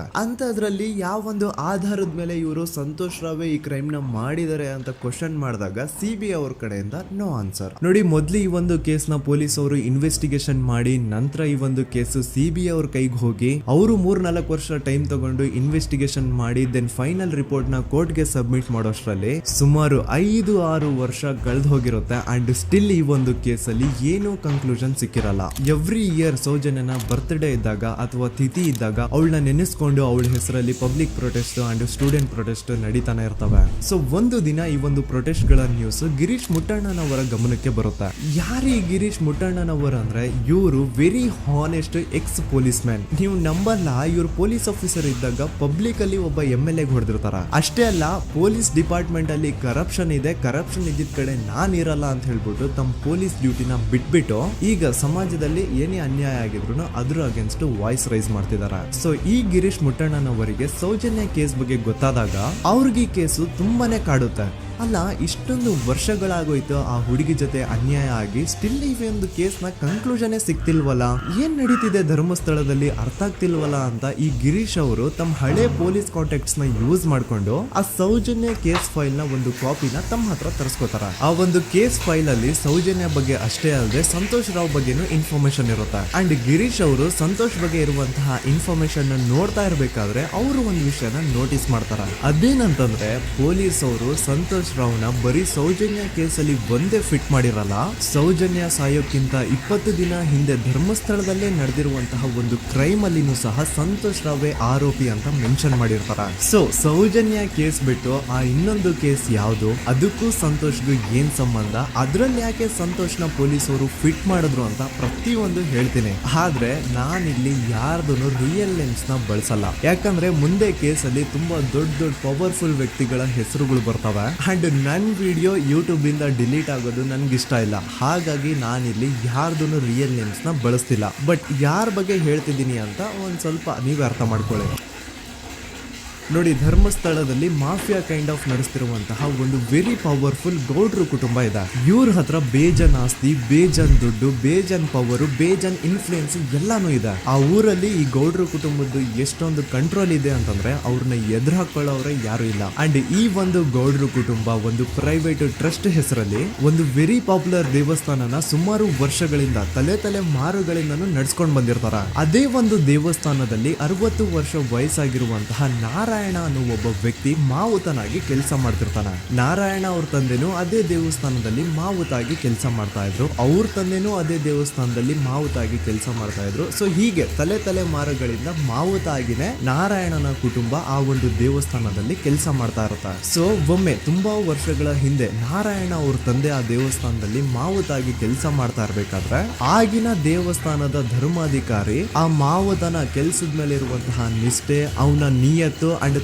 ಯಾವ ಒಂದು ಆಧಾರದ ಮೇಲೆ ಇವರು ಸಂತೋಷ್ ರಾವೆ ಈ ಕ್ರೈಮ್ನ ಮಾಡಿದ್ದಾರೆ ಅಂತ ಕ್ವಶನ್ ಮಾಡಿದಾಗ ಸಿಬಿಐ ಅವ್ರ ಕಡೆಯಿಂದ ನೋ ಆನ್ಸರ್ ನೋಡಿ, ಮೊದ್ಲು ಈ ಒಂದು ಕೇಸ್ನ ಪೊಲೀಸ್ ಅವರು ಇನ್ವೆಸ್ಟಿಗೇಷನ್ ಮಾಡಿ, ನಂತರ ಈ ಒಂದು ಕೇಸು ಸಿಬಿಐ ಅವ್ರ ಕೈಗೆ ಹೋಗಿ, ಅವರು ಮೂರ್ ನಾಲ್ಕು ವರ್ಷ ಟೈಮ್ ತಗೊಂಡು ಇನ್ವೆಸ್ಟಿಗೇಷನ್ ಮಾಡಿ ದೆನ್ ಫೈನಲ್ ರಿಪೋರ್ಟ್ನ ಕೋರ್ಟ್ಗೆ ಸಬ್ಮಿಟ್ ಮಾಡೋಷ್ಟ್ರಲ್ಲಿ ಸುಮಾರು ಐದು, ಆರು ವರ್ಷ ಕಳೆದು ಹೋಗಿರುತ್ತೆ ಅಂಡ್ ಸ್ಟಿಲ್ ಈ ಒಂದು ಕೇಸಲ್ಲಿ ಏನೂ ಕನ್ಕ್ಲೂಷನ್ ಸಿಕ್ಕಿರಲ್ಲ. ಎವ್ರಿ ಇಯರ್ ಸೌಜನ್ಯನ ಬರ್ತ್ಡೇ ಇದ್ದಾಗ ಅಥವಾ ತಿಥಿ ಇದ್ದಾಗ ಅವಳನ್ನ ನೆನೆಸ್ಕೊಂಡು ಅವಳ ಹೆಸರಲ್ಲಿ public protest and student protest ನಡೀತಾನೆ ಇರ್ತವೆ. ಸೊ ಒಂದು ದಿನ ಈ ಒಂದು ಪ್ರೊಟೆಸ್ಟ್ಗಳ ನ್ಯೂಸ್ ಗಿರೀಶ್ ಮುಟ್ಟಣ್ಣನವರ ಗಮನಕ್ಕೆ ಬರುತ್ತೆ. ಯಾರು ಗಿರೀಶ್ ಮುಟ್ಟಣ್ಣನವರ ಅಂದ್ರೆ, ಇವರು very honest ex police man ನೀವು ನಂಬಲ್ಲ, ಇವ್ರು ಪೊಲೀಸ್ ಆಫೀಸರ್ ಇದ್ದಾಗ ಪಬ್ಲಿಕ್ ಅಲ್ಲಿ ಒಬ್ಬ ಎಂ ಎಲ್ ಎಗ್ ಹೊಡೆದಿರ್ತಾರ ಅಷ್ಟೇ ಅಲ್ಲ, ಪೊಲೀಸ್ ಡಿಪಾರ್ಟ್ಮೆಂಟ್ ಅಲ್ಲಿ ಕರಪ್ಷನ್ ಇದೆ ಕರಪ್ಷನ್ ಇದ್ದಿದ್ ಕಡೆ ನಾನ್ ಇರಲ್ಲ ಅಂತ ಹೇಳ್ಬಿಟ್ಟು ತಮ್ಮ ಪೊಲೀಸ್ ಡ್ಯೂಟಿನ ಬಿಟ್ಬಿಟ್ಟು ಈಗ ಸಮಾಜದಲ್ಲಿ ಏನೇ ಅನ್ಯಾಯ ಆಗಿದ್ರು ಅದ್ರ ಅಗೇನ್ಸ್ಟ್ ವಾಯ್ಸ್ ರೈಸ್ ಮಾಡ್ತಿದಾರ. ಸೊ ಈ ಗಿರೀಶ್ ಮುಟ್ಟಣ್ಣನವರಿಗೆ ಸೌಜನ್ಯ ಕೇಸ್ ಬಗ್ಗೆ ಗೊತ್ತಾದಾಗ ಅವ್ರಿಗೆ ಕೇಸು ತುಂಬಾನೇ ಕಾಡುತ್ತೆ. ಅಲ್ಲ, ಇಷ್ಟೊಂದು ವರ್ಷಗಳಾಗೋಯ್ತು ಆ ಹುಡುಗಿ ಜೊತೆ ಅನ್ಯಾಯ ಆಗಿ ಸ್ಟಿಲ್ ಈ ಒಂದು ಕೇಸ್ನ ಕನ್ಕ್ಲೂಷನ್ ಸಿಕ್ತಿಲ್ವಲ್ಲ? ಏನ್ ನಡೀತಿದೆ ಧರ್ಮಸ್ಥಳದಲ್ಲಿ ಅರ್ಥ ಆಗ್ತಿಲ್ವಲ್ಲ ಅಂತ ಈ ಗಿರೀಶ್ ಅವರು ತಮ್ಮ ಹಳೆ ಪೊಲೀಸ್ ಕಾಂಟ್ಯಾಕ್ಟ್ಸ್ನ ಯೂಸ್ ಮಾಡ್ಕೊಂಡು ಆ ಸೌಜನ್ಯ ಕೇಸ್ ಫೈಲ್ನ ಒಂದು ಕಾಪಿನ ತಮ್ಮ ಹತ್ರ ತರಿಸ್ಕೋತಾರ. ಆ ಒಂದು ಕೇಸ್ ಫೈಲ್ ಅಲ್ಲಿ ಸೌಜನ್ಯ ಬಗ್ಗೆ ಅಷ್ಟೇ ಅಲ್ಲದೆ ಸಂತೋಷ್ ರಾವ್ ಬಗ್ಗೆನೂ ಇನ್ಫಾರ್ಮೇಶನ್ ಇರುತ್ತೆ. ಅಂಡ್ ಗಿರೀಶ್ ಅವರು ಸಂತೋಷ್ ಬಗ್ಗೆ ಇರುವಂತಹ ಇನ್ಫಾರ್ಮೇಶನ್ ನೋಡ್ತಾ ಇರಬೇಕಾದ್ರೆ ಅವರು ಒಂದು ವಿಷಯನ ನೋಟಿಸ್ ಮಾಡ್ತಾರ. ಅದೇನಂತಂದ್ರೆ ಪೊಲೀಸ್ ಅವರು ಸಂತೋಷ್ ರಾವ್ನ ಬರೀ ಸೌಜನ್ಯ ಕೇಸಲ್ಲಿ ಒಂದೇ ಫಿಟ್ ಮಾಡಿರಲ್ಲ, ಸೌಜನ್ಯ ಸಾಯೋಕ್ಕಿಂತ ಇಪ್ಪತ್ತು ದಿನ ಹಿಂದೆ ಧರ್ಮಸ್ಥಳದಲ್ಲೇ ನಡೆದಿರುವಂತಹ ಒಂದು ಕ್ರೈಮ್ ಅಲ್ಲಿನೂ ಸಹ ಸಂತೋಷ್ ರಾವೇ ಆರೋಪಿ ಅಂತ ಮೆನ್ಷನ್ ಮಾಡಿರ್ತಾರ. ಸೊ ಸೌಜನ್ಯ ಕೇಸ್ ಬಿಟ್ಟು ಆ ಇನ್ನೊಂದು ಕೇಸ್ ಯಾವುದು? ಅದಕ್ಕೂ ಸಂತೋಷ್ಗೂ ಏನ್ ಸಂಬಂಧ? ಅದ್ರಲ್ಲಿ ಯಾಕೆ ಸಂತೋಷ್ನ ಪೊಲೀಸರು ಫಿಟ್ ಮಾಡಿದ್ರು ಅಂತ ಪ್ರತಿಯೊಂದು ಹೇಳ್ತೀನಿ. ಆದ್ರೆ ನಾನಿಲ್ಲಿ ಯಾರ್ದು ರಿಯಲ್ ನೇಮ್ಸ್ನ ಬಳಸಲ್ಲ. ಯಾಕಂದ್ರೆ ಮುಂದೆ ಕೇಸಲ್ಲಿ ತುಂಬಾ ದೊಡ್ಡ ದೊಡ್ಡ ಪವರ್ಫುಲ್ ವ್ಯಕ್ತಿಗಳ ಹೆಸರುಗಳು ಬರ್ತವೆ. ಅಂಡ್ ನನ್ನ ವಿಡಿಯೋ ಯೂಟ್ಯೂಬಿಂದ ಡಿಲೀಟ್ ಆಗೋದು ನನಗೆ ಇಷ್ಟ ಇಲ್ಲ. ಹಾಗಾಗಿ ನಾನಿಲ್ಲಿ ಯಾರ್ದೂ ರಿಯಲ್ ನೇಮ್ಸ್ನ ಬಳಸ್ತಿಲ್ಲ. ಬಟ್ ಯಾರ ಬಗ್ಗೆ ಹೇಳ್ತಿದ್ದೀನಿ ಅಂತ ಒಂದು ಸ್ವಲ್ಪ ನೀವೇ ಅರ್ಥ ಮಾಡ್ಕೊಳ್ಳಿ. ನೋಡಿ, ಧರ್ಮಸ್ಥಳದಲ್ಲಿ ಮಾಫಿಯಾ ಕೈಂಡ್ ಆಫ್ ನಡೆಸ್ತಿರುವಂತಹ ಒಂದು ವೆರಿ ಪವರ್ಫುಲ್ ಗೌಡ್ರು ಕುಟುಂಬ ಇದೆ. ಇವ್ರ ಹತ್ರ ಬೇಜನ್ ಆಸ್ತಿ, ಬೇಜನ್ ದುಡ್ಡು, ಬೇಜನ್ ಪವರ್ ಬೇಜನ್ ಇನ್ಫ್ಲೂಯೆನ್ಸ್ ಎಲ್ಲಾನು ಇದೆ. ಆ ಊರಲ್ಲಿ ಈ ಗೌಡ್ರು ಕುಟುಂಬದ್ದು ಎಷ್ಟೊಂದು ಕಂಟ್ರೋಲ್ ಇದೆ ಅಂತಂದ್ರೆ ಅವ್ರನ್ನ ಎದುರು ಹಾಕೊಳ್ಳೋರೆ ಯಾರು ಇಲ್ಲ. ಅಂಡ್ ಈ ಒಂದು ಗೌಡ್ರು ಕುಟುಂಬ ಒಂದು ಪ್ರೈವೇಟ್ ಟ್ರಸ್ಟ್ ಹೆಸರಲ್ಲಿ ಒಂದು ವೆರಿ ಪಾಪ್ಯುಲರ್ ದೇವಸ್ಥಾನನ ಸುಮಾರು ವರ್ಷಗಳಿಂದ ತಲೆ ತಲೆ ಮಾರುಗಳಿಂದನೂ ನಡ್ಸ್ಕೊಂಡ್ ಬಂದಿರ್ತಾರ. ಅದೇ ಒಂದು ದೇವಸ್ಥಾನದಲ್ಲಿ ಅರವತ್ತು ವರ್ಷ ವಯಸ್ಸಾಗಿರುವಂತಹ ನಾರಾಯಣ ಅನ್ನೋ ಒಬ್ಬ ವ್ಯಕ್ತಿ ಮಾವುತನಾಗಿ ಕೆಲಸ ಮಾಡ್ತಿರ್ತಾನ. ನಾರಾಯಣ ಅವ್ರ ತಂದೆನೂ ಅದೇ ದೇವಸ್ಥಾನದಲ್ಲಿ ಮಾವುತಾಗಿ ಕೆಲಸ ಮಾಡ್ತಾ ಇದ್ರು. ಅವ್ರ ತಂದೆನೂ ಅದೇ ದೇವಸ್ಥಾನದಲ್ಲಿ ಮಾವುತಾಗಿ ಕೆಲಸ ಮಾಡ್ತಾ ಇದ್ರು. ಸೊ ಹೀಗೆ ತಲೆ ತಲೆ ಮಾರುಗಳಿಂದ ಮಾವುತಾಗಿನೇ ನಾರಾಯಣನ ಕುಟುಂಬ ಆ ಒಂದು ದೇವಸ್ಥಾನದಲ್ಲಿ ಕೆಲಸ ಮಾಡ್ತಾ ಇರ್ತಾರೆ ಸೊ ಒಮ್ಮೆ ತುಂಬಾ ವರ್ಷಗಳ ಹಿಂದೆ ನಾರಾಯಣ ಅವ್ರ ತಂದೆ ಆ ದೇವಸ್ಥಾನದಲ್ಲಿ ಮಾವುತಾಗಿ ಕೆಲಸ ಮಾಡ್ತಾ ಇರ್ಬೇಕಾದ್ರೆ, ಆಗಿನ ದೇವಸ್ಥಾನದ ಧರ್ಮಾಧಿಕಾರಿ ಆ ಮಾವುತನ ಕೆಲಸದ ಮೇಲೆ ಇರುವಂತಹ ನಿಷ್ಠೆ, ಅವನ ನಿಯತ್ತು ಅಂಡ್